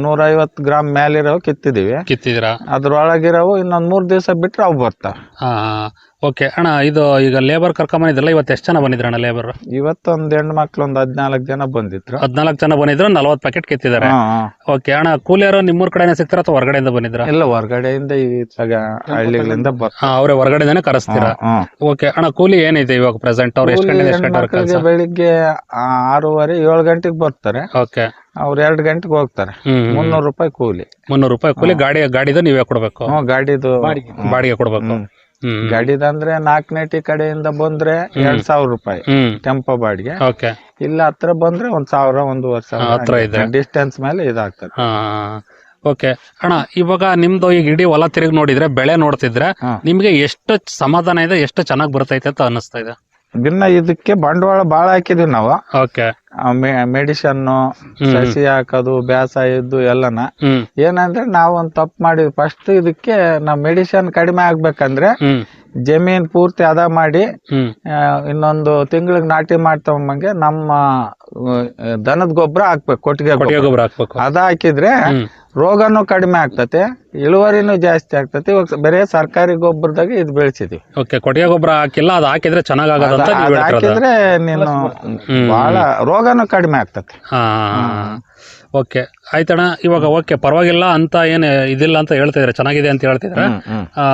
ನೂರೈವತ್ ಗ್ರಾಮ್ ಮೇಲಿರೋ ಕಿತ್ತಿದೀವಿ. ಕಿತ್ತಿದ್ದೀರಾ ಅದ್ರೊಳಗಿರೋವು ಇನ್ನೊಂದ್ ಮೂರ್ ದಿವಸ ಬಿಟ್ರೆ ಅವು ಬರ್ತಾವ. ಹಾ. ಓಕೆ ಅಣ್ಣ ಇದು ಈಗ ಲೇಬರ್ ಕರ್ಕೊಂಬಂದಿದ್ರಲ್ಲ ಇವತ್ತು ಎಷ್ಟು ಜನ ಬಂದಿದ್ರ ಅಣ್ಣ ಲೇಬರ್ ಇವತ್ತೊಂದ್ ಹೆಣ್ಣು ಮಕ್ಳು ಒಂದ್ ಹದಿನಾಲ್ಕು ಜನ ಬಂದಿದ್ರು. ಹದಿನಾಲ್ಕು ಜನ ಬಂದಿದ್ರು ನಲ್ವತ್ತು ಪ್ಯಾಕೆಟ್ ಕೆತ್ತಿದ್ದಾರೆ. ಹಾ, ಹಾ. ಓಕೆ ಅಣ್ಣ ಕೂಲಿಯರು ನಿಮ್ಮೂರ್ ಕಡೆನೇ ಸಿಗ್ತಾರ ಅಥವಾ ಹೊರಗಡೆಯಿಂದ ಬಂದಿದ್ರ? ಇಲ್ಲ ಹೊರಗಡೆಯಿಂದ ಈ ಆ ಹಳ್ಳಿಗಳಿಂದ ಬರ್ತಾರೆ ಅವರೇ ಹೊರಗಡೆಯಿಂದಾನೆ ಕರೆಸ್ತೀರಾ? ಓಕೆ ಅಣ್ಣ ಕೂಲಿ ಏನಿದೆ ಇವಾಗ ಪ್ರೆಸೆಂಟ್ ಅವ್ರು? ಎಷ್ಟು ಗಂಟೆ ಎಷ್ಟು ಗಂಟೆ ಮಕ್ಕಳಿಗೆ ಬೆಳಿಗ್ಗೆ ಆ, ಆರೂವರೆ ಏಳು ಗಂಟೆಗೆ ಬರ್ತಾರೆ. ಓಕೆ ಅವ್ರು ಎರಡು ಗಂಟೆಗೆ ಹೋಗ್ತಾರೆ. ಹ್ಮ್ ಹ್ಮ್. ಮುನ್ನೂರು ರೂಪಾಯಿ ಕೂಲಿ. ಮುನ್ನೂರು ರೂಪಾಯಿ ಕೂಲಿ ಗಾಡಿ ಗಾಡಿದು ನೀವೇ ಕೊಡ್ಬೇಕು? ಹ್ಮ್ ಗಾಡಿದು ಬಾಡಿಗೆ ಕೊಡ್ಬೇಕು. ಹ್ಮ್. ಹ್ಮ್. ಗಾಡಿದಂದ್ರೆ ನಾಲ್ಕನೇಟಿ ಕಡೆಯಿಂದ ಬಂದ್ರೆ ಎರಡ್ ಸಾವಿರ ರೂಪಾಯಿ ಕೆಂಪ ಟೆಂಪೋ ಬಾಡಿಗೆ. ಇಲ್ಲ ಹತ್ರ ಬಂದ್ರೆ ಒಂದ್ ಸಾವಿರ ಒಂದೂವರೆ ಹತ್ರ ಇದೆ. ಸಾವಿರ ಡಿಸ್ಟೆನ್ಸ್ ಮೇಲೆ ಇದಾಗ್ತದೆ. ಓಕೆ ಅಣ್ಣ ಇವಾಗ ನಿಮ್ದು ಈಗ ಇಡೀ ಹೊಲ ತಿರುಗಿ ನೋಡಿದ್ರೆ ಬೆಳೆ ನೋಡ್ತಿದ್ರೆ. ನಿಮ್ಗೆ ಎಷ್ಟು ಸಮಾಧಾನ ಇದೆ ಎಷ್ಟು ಚೆನ್ನಾಗಿ ಬರ್ತೈತೆ ಅಂತ ಅನಿಸ್ತಾ ಇದೆ? ಇದಕ್ಕೆ ಬಂಡವಾಳ ಬಾಳ ಹಾಕಿದೀವಿ ನಾವು. ಓಕೆ ಮೆಡಿಸನ್ ಸಸಿ ಹಾಕೋದು ಬ್ಯಾಸಾಯದ್ದು ಎಲ್ಲನ ಏನಂದ್ರೆ ನಾವು ಒಂದ್ ತಪ್ಪು ಮಾಡಿದ್ವಿ. ಫಸ್ಟ್ ಇದಕ್ಕೆ ನಾವ್ ಮೆಡಿಸಿನ್ ಕಡಿಮೆ ಆಗ್ಬೇಕಂದ್ರೆ ಜಮೀನ್ ಪೂರ್ತಿ ಅದ ಮಾಡಿ ಹ್ಮ್. ಆ, ಇನ್ನೊಂದು ತಿಂಗಳಿಗೆ ನಾಟಿ ಮಾಡ್ತಂಬಂಗೆ ನಮ್ಮ ದನದ ಗೊಬ್ಬರ ಹಾಕ್ಬೇಕು ಕೊಟ್ಟಿಗೆ ಕೊಟ್ಟಿಗೆ ಗೊಬ್ಬರ ಗೊಬ್ಬರ ಹಾಕ್ಬೇಕು. ಅದ ಹಾಕಿದ್ರೆ ಹ್ಮ್. ರೋಗನೂ ಕಡಿಮೆ ಆಗ್ತತೆ ಇಳುವರಿನು ಜಾಸ್ತಿ ಆಗ್ತತೆ. ಇವಾಗ ಬರೇ ಸರ್ಕಾರಿ ಗೊಬ್ಬರದಾಗ ಇದು ಬೆಳೆಸಿದ್ವಿ. ಓಕೆ ಕೊಟ್ಟಿಗೆ ಗೊಬ್ಬರ ಹಾಕಿಲ್ಲ ಅದು ಹಾಕಿದ್ರೆ ಚೆನ್ನಾಗಾಗದ ಅಂತ ಅದ್- ನೀವು ಅದ್ ಹೇಳ್ತಿರೋದು ಹಾಕಿದ್ರೆ ನೀನು ಬಹಳ ರೋಗನೂ ಕಡಿಮೆ ಆಗ್ತತೆ. ಹಾ ಓಕೆ ಆಯ್ತಣ್ಣ ಇವಾಗ ಓಕೆ ಪರವಾಗಿಲ್ಲ ಅಂತ ಏನು ಇದಿಲ್ಲ ಅಂತ ಹೇಳ್ತಿದ್ರೆ ಚೆನ್ನಾಗಿದೆ ಅಂತ ಹೇಳ್ತಿದ್ರೆ ಹ್ಮ್, ಹ್ಮ್. ಆ,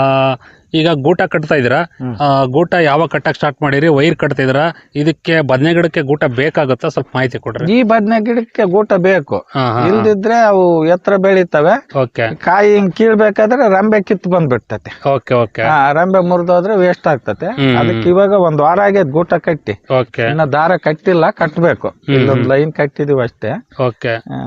ಈಗ ಗೂಟ ಕಟ್ತಾ ಇದ್ದೀರಾ. ಆ, ಗೂಟ ಯಾವಾಗ ಕಟ್ಟಕ್ ಸ್ಟಾರ್ಟ್ ಮಾಡಿರಿ? ವೈರ್ ಕಟ್ತಾ ಇದ್ದೀರಾ? ಇದಕ್ಕೆ ಬದನೆ ಗಿಡಕ್ಕೆ ಗೂಟ ಬೇಕಾಗುತ್ತಾ? ಸ್ವಲ್ಪ ಮಾಹಿತಿ ಕೊಡ್ರಿ. ಈ ಬದ್ನೆ ಗಿಡಕ್ಕೆ ಗೂಟ ಬೇಕು. ಹಾ ಹಾ ಇಲ್ದಿದ್ರೆ ಅವು ಎತ್ತರ ಬೆಳಿತವೆ. ಓಕೆ. ಕಾಯಿ ಹಿಂಗ್ ಕೀಳ್ಬೇಕಾದ್ರೆ ರಂಬೆ ಕಿತ್ತು ಬಂದ್ಬಿಡ್ತತೆ ಓಕೆ ಓಕೆ. ಆ, ರಂಬೆ ಮುರಿದೋದ್ರೆ ವೇಸ್ಟ್ ಆಗ್ತತೆ ಹ್ಮ್. ಅದಕ್ಕೆ ಇವಾಗ ಒಂದ್ ವಾರ ಆಗೈತ್ ಗೂಟ ಕಟ್ಟಿ. ಓಕೆ. ಇನ್ನ ದಾರ ಕಟ್ಟಿಲ್ಲ ಕಟ್ಬೇಕು. ಇಲ್ಲೊಂದ್ ಲೈನ್ ಕಟ್ಟಿದೀವಿ ಅಷ್ಟೇ. ಓಕೆ. ಆ,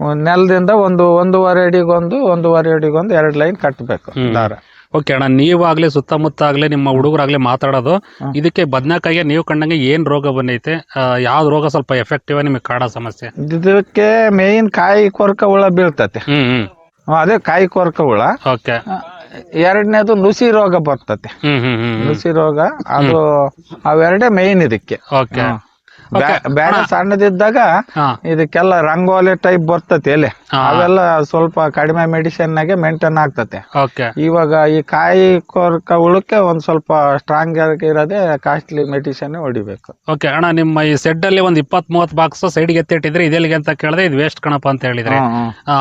ಒಂದ್ ನೆಲದಿಂದ ಒಂದು ಒಂದೂವರೆ ಅಡಿಗೊಂದು ಒಂದೂವರೆ ಅಡಿಗೊಂದು ಎರಡ್ ಲೈನ್ ಕಟ್ಟಬೇಕು. ದಾರ. ಓಕೆ ಅಣ್ಣ ನೀವಾಗ್ಲಿ ಸುತ್ತಮುತ್ತ ಆಗ್ಲಿ ನಿಮ್ಮ ಹುಡುಗರಾಗ್ಲಿ ಮಾತಾಡೋದು. ಇದಕ್ಕೆ ಬದನೆಕಾಯಿಗೆ ನೀವು ಕಂಡಂಗೆ ಏನ್ ರೋಗ ಬಂದೈತೆ? ಯಾವ್ದು ರೋಗ ಸ್ವಲ್ಪ ಎಫೆಕ್ಟಿವ್ ನಿಮಗೆ ಕಾಡೋ ಸಮಸ್ಯೆ? ಇದಕ್ಕೆ ಮೇಯ್ನ್ ಕಾಯಿ ಕೊರಕ ಹುಳ ಬೀಳ್ತತೆ. ಹ್ಮ್ ಅದೇ ಕಾಯಿ ಕೊರಕ ಹುಳ. ಓಕೆ ಎರಡನೇದು ನುಸಿ ರೋಗ ಬರ್ತತೆ. ನುಸಿ ರೋಗ ಅದು ಅವೆರಡೇ ಮೇಯ್ನ್ ಇದಕ್ಕೆ. ಓಕೆ ಬ್ಯಾರೆ ಸಣ್ಣದಿದ್ದಾಗ ಇದಕ್ಕೆಲ್ಲ ರಂಗೋಲಿ ಟೈಪ್ ಬರ್ತತಿ ಎಲೆ. ಅವೆಲ್ಲ ಸ್ವಲ್ಪ ಕಡಿಮೆ ಮೆಡಿಸಿನ್ ನಾಗೆ ಮೇಂಟೈನ್ ಆಗ್ತತೆ. ಇವಾಗ ಈ ಕಾಯಿ ಕೊರಕ ಹುಳಕ್ಕೆ ಒಂದ್ ಸ್ವಲ್ಪ ಸ್ಟ್ರಾಂಗ್ ಇರೋದೇ ಕಾಸ್ಟ್ಲಿ ಮೆಡಿಸಿನ್ ಹೊಡಿಬೇಕು. ಓಕೆ ಅಣ್ಣ ನಿಮ್ಮ ಈ ಸೆಡ್ ಅಲ್ಲಿ ಒಂದ್ ಇಪ್ಪತ್ ಮೂವತ್ ಬಾಕ್ಸ್ ಸೈಡ್ಗೆ ಎತ್ತಿಟ್ಟಿದ್ರೆ ಇದೆಲ್ಲಿಗೆ ಅಂತ ಕೇಳಿದ್ರೆ ಇದು ವೇಸ್ಟ್ ಕಣಪ್ಪ ಅಂತ ಹೇಳಿದ್ರೆ.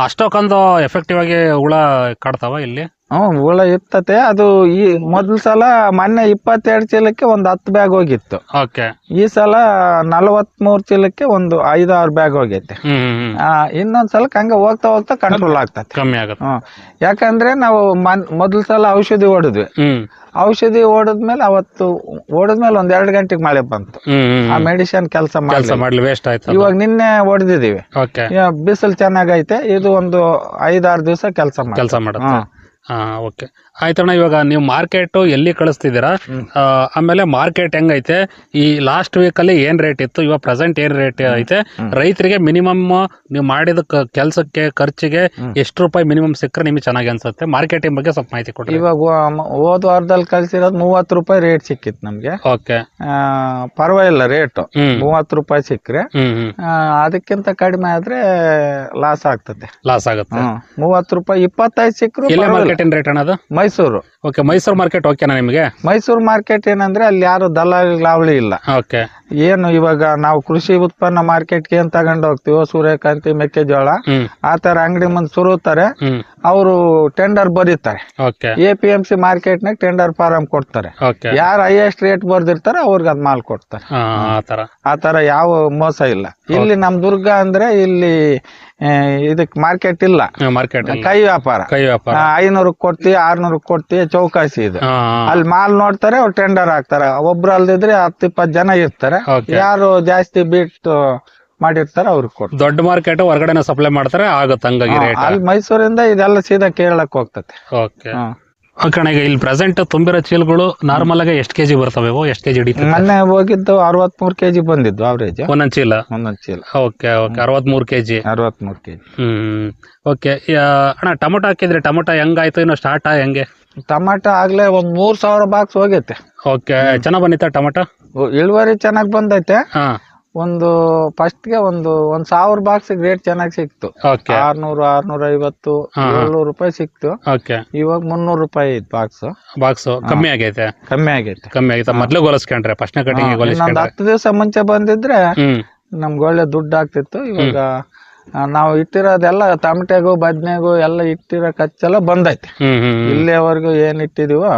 ಅಷ್ಟಕ್ಕೊಂದು ಎಫೆಕ್ಟಿವ್ ಆಗಿ ಹುಳ ಕಾಡ್ತಾವ ಇಲ್ಲಿ? ಹ್ಮ್ ಹುಳ ಇರ್ತತೆ. ಅದು ಈ ಮೊದಲ ಸಲ ಮೊನ್ನೆ ಇಪ್ಪತ್ತೆರಡು ಚೀಲಕ್ಕೆ ಒಂದ್ ಹತ್ತು ಬ್ಯಾಗ್ ಹೋಗಿತ್ತು. ಓಕೆ. ಈ ಸಲ ನಲವತ್ಮೂರ್ ಚೀಲಕ್ಕೆ ಒಂದು ಐದಾರು ಬ್ಯಾಗ್ ಹೋಗೈತೆ. ಹ್ಮ್ ಆ, ಇನ್ನೊಂದ್ ಸಲಕ್ಕೆ ಹಂಗ ಹೋಗ್ತಾ ಹೋಗ್ತಾ ಕಂಟ್ರೋಲ್ ಆಗ್ತತೆ. ಕಮ್ಮಿ ಆಗುತ್ತೆ. ಯಾಕಂದ್ರೆ ನಾವು ಮನ್ ಮೊದಲ ಸಲ ಔಷಧಿ ಹೊಡೆದ್ವಿ ಹ್ಮ್. ಔಷಧಿ ಹೊಡೆದ್ಮೇಲೆ ಅವತ್ತು ಹೊಡೆದ್ಮೇಲೆ ಒಂದ್ ಎರಡು ಗಂಟೆಗೆ ಮಳೆ ಬಂತು. ಹ್ಮ್ ಆ ಮೆಡಿಸಿನ್ ಕೆಲಸ ಕೆಲಸ ಮಾಡಿ ಮಾಡ್ಲಿ ವೇಸ್ಟ್ ಆಯ್ತು ಇವಾಗ ನಿನ್ನೆ ಹೊಡೆದಿದ್ದೀವಿ ಓಕೆ. ಬಿಸಿಲು ಚೆನ್ನಾಗೈತೆ. ಇದು ಒಂದು ಐದಾರು ದಿವಸ ಕೆಲಸ ಮಾಡಿ ಕೆಲಸ ಮಾಡುತ್ತೆ. ಹಾ ಓಕೆ. ಆಯ್ತಣ್ಣ ಇವಾಗ ನೀವು ಮಾರ್ಕೆಟ್ ಎಲ್ಲಿ ಕಳಿಸ್ತಿದ್ದೀರಾ? ಆ, ಆಮೇಲೆ ಮಾರ್ಕೆಟ್ ಹೆಂಗೈತೆ? ಈ ಲಾಸ್ಟ್ ವೀಕ್ ಅಲ್ಲಿ ಏನ್ ರೇಟ್ ಇತ್ತು? ಇವಾಗ ಪ್ರೆಸೆಂಟ್ ಏನ್ ರೇಟ್ ಐತೆ? ರೈತರಿಗೆ ಮಿನಿಮಮ್ ನೀವು ಮಾಡಿದ ಕೆಲಸಕ್ಕೆ ಖರ್ಚಿಗೆ ಎಷ್ಟು ರೂಪಾಯಿ ಮಿನಿಮಮ್ ಸಿಕ್ಕರೆ ನಿಮಗೆ ಚೆನ್ನಾಗಿ ಅನ್ಸುತ್ತೆ? ಮಾರ್ಕೆಟಿಂಗ್ ಬಗ್ಗೆ ಸ್ವಲ್ಪ ಮಾಹಿತಿ ಕೊಡಿ ಇವಾಗ ಹೋದ ವಾರದಲ್ಲಿ ಕಳ್ಸಿರೋದು ಮೂವತ್ತು ರೂಪಾಯಿ ರೇಟ್ ಸಿಕ್ಕಿತ್ತು ನಮ್ಗೆ. ಓಕೆ. ಆ, ಪರವಾಗಿಲ್ಲ ರೇಟ್. ಮೂವತ್ತು ರೂಪಾಯಿ ಸಿಕ್ಕರೆ. ಅದಕ್ಕಿಂತ ಕಡಿಮೆ ಆದ್ರೆ ಲಾಸ್ ಆಗ್ತದೆ. ಲಾಸ್ ಆಗುತ್ತೆ. ಮೂವತ್ತು ರೂಪಾಯಿ ಇಪ್ಪತ್ತೈದು ಸಿಕ್ಕರು ಎಲ್ಲಿ ಮಾರ್ಕೆಟ್ ಏನ್ ರೇಟ್ ಅನ್ನೋದು ಮೈಸೂರು. ಓಕೆ ಮೈಸೂರು ಮಾರ್ಕೆಟ್ ಓಕೆನಾ ನಿಮಗೆ? ಮೈಸೂರು ಮಾರ್ಕೆಟ್ ಏನಂದ್ರೆ ಅಲ್ಲಿ ಯಾರು ದಲ್ಲಾಳಿ ಇಲ್ಲ. ಓಕೆ ಏನು ಇವಾಗ ನಾವು ಕೃಷಿ ಉತ್ಪನ್ನ ಮಾರ್ಕೆಟ್ಗೆ ಏನ್ ತಗೊಂಡು ಹೋಗ್ತೀವೋ ಸೂರ್ಯಕಾಂತಿ ಮೆಕ್ಕೆಜೋಳ ಆತರ ಆ ತರ ಅಂಗಡಿ ಮುಂದೆ ಸುರುತ್ತಾರೆ. ಅವರು ಟೆಂಡರ್ ಬರೀತಾರೆ. ಎ ಪಿ ಎಂ ಸಿ ಮಾರ್ಕೆಟ್ನಾಗ ಟೆಂಡರ್ ಫಾರಂ ಕೊಡ್ತಾರೆ. ಯಾರು ಹೈಯೆಸ್ಟ್ ರೇಟ್ ಬರ್ದಿರ್ತಾರೆ ಅವ್ರಿಗೆ ಅದ್ ಮಾಲ್ ಕೊಡ್ತಾರೆ ಆತರ ಆ ತರ ಯಾವ ಮೋಸ ಇಲ್ಲ. ಇಲ್ಲಿ ನಮ್ ದುರ್ಗ ಅಂದ್ರೆ ಇಲ್ಲಿ ಇದಕ್ ಮಾರ್ಕೆಟ್ ಇಲ್ಲ. ಮಾರ್ಕೆಟ್ ಕೈ ವ್ಯಾಪಾರ. ಕೈ ವ್ಯಾಪಾರ. ಐನೂರು ಕೊಡ್ತೀವಿ ಆರ್ನೂರು ಕೊಡ್ತೀವಿ ಚೌಕಾಸಿ ಇದು. ಅಲ್ಲಿ ಮಾಲ್ ನೋಡ್ತಾರೆ ಅವ್ರು ಟೆಂಡರ್ ಹಾಕ್ತಾರೆ. ಒಬ್ರು ಅಲ್ದಿದ್ರೆ ಹತ್ತು ಇಪ್ಪತ್ತು ಜನ ಇರ್ತಾರೆ. ಓಕೆ ಯಾರು ಜಾಸ್ತಿ ಬೀಟ್ ಮಾಡಿರ್ತಾರೆ ಅವ್ರು ಕೊಡ್ತಾರೆ. ದೊಡ್ಡ ಮಾರ್ಕೆಟ್ ಹೊರಗಡೆನ ಸಪ್ಲೈ ಮಾಡ್ತಾರೆ ಆಗತ್ತೆ ಹಂಗಾಗಿ ರೇಟ್ ಅಲ್ಲಿ ಮೈಸೂರಿಂದ ಇದೆಲ್ಲ ಸೀದಾ ಕೇರಳಕ್ಕೆ ಹೋಗ್ತತೆ ಓಕೆ ಈಗ ಇಲ್ಲಿ ಪ್ರೆಸೆಂಟ್ ತುಂಬಿರೋ ಚೀಲಗಳು ನಾರ್ಮಲ್ ಆಗಿ ಎಷ್ಟು ಕೆಜಿ ಬರ್ತವೆ ಇವು ಎಷ್ಟು ಕೆಜಿ ಹಿಡಿತವೆ ಮೊನ್ನೆ ಹೋಗಿದ್ದು ಅರವತ್ಮೂರ್ ಕೆಜಿ ಬಂದಿದ್ದು ಅವರೇಜ್ ಒಂದೊಂದ್ ಚೀಲ? ಒಂದೊಂದು ಚೀಲ. ಓಕೆ ಓಕೆ ಅರವತ್ಮೂರು ಕೆಜಿ ಅರವತ್ಮೂರ್ ಕೆಜಿ ಹ್ಮ್ ಓಕೆ ಅಣ್ಣ ಟೊಮೊಟೊ ಹಾಕಿದ್ರೆ ಟೊಮೊಟೊ ಹೆಂಗಾಯ್ತು? ಇನ್ನು ಸ್ಟಾರ್ಟ್ ಹೆಂಗೆ? ಟಮಾಟ ಆಗ್ಲೇ ಒಂದ್ ಮೂರ್ ಸಾವಿರ ಬಾಕ್ಸ್ ಹೋಗೈತೆ. ಓಕೆ ಚೆನ್ನಾಗ್ ಬಂದಿತ್ತ ಟಮಾಟ? ಇಳುವರಿ ಚೆನ್ನಾಗ್ ಬಂದೈತೆ. ಹಾ. ಒಂದು ಫಸ್ಟ್ಗೆ ಒಂದು ಒಂದ್ ಸಾವಿರ ಬಾಕ್ಸ್ ರೇಟ್ ಚೆನ್ನಾಗ್ ಸಿಕ್ತು. ಓಕೆ ಆರ್ನೂರು ಆರ್ನೂರ ಐವತ್ತು ಹಾ. ಏಳ್ನೂರು ರೂಪಾಯಿ ಸಿಕ್ತು. ಓಕೆ ಇವಾಗ ಮುನ್ನೂರು ರೂಪಾಯಿ ಐತ್ ಬಾಕ್ಸ್ ಬಾಕ್ಸ್ ಕಮ್ಮಿ ಆಗೈತೆ? ಕಮ್ಮಿ ಆಗೈತೆ. ಕಮ್ಮಿ ಆಗೈತೆ. ಮೊದ್ಲು ಗೋಲಿಸ್ಕೊಂಡ್ರೆ ಫಸ್ಟ್ನೇ ಕಟಿಂಗ್ ಇನ್ನೊಂದ್ ಹತ್ತು ದಿವಸ ಮುಂಚೆ ಬಂದಿದ್ರೆ ಹ್ಮ್. ನಮ್ಗೆ ಒಳ್ಳೆ ದುಡ್ಡು ಆಗ್ತಿತ್ತು. ಇವಾಗ ನಾವು ಇಟ್ಟಿರೋದೆಲ್ಲ ಟಮಟೆಗೂ ಬದ್ನೆಗು ಎಲ್ಲ ಇಟ್ಟಿರೋ ಖರ್ಚೆಲ್ಲ ಬಂದೈತೆ. ಇಲ್ಲಿವರೆಗೂ ಏನ್ ಇಟ್ಟಿದೀವೋ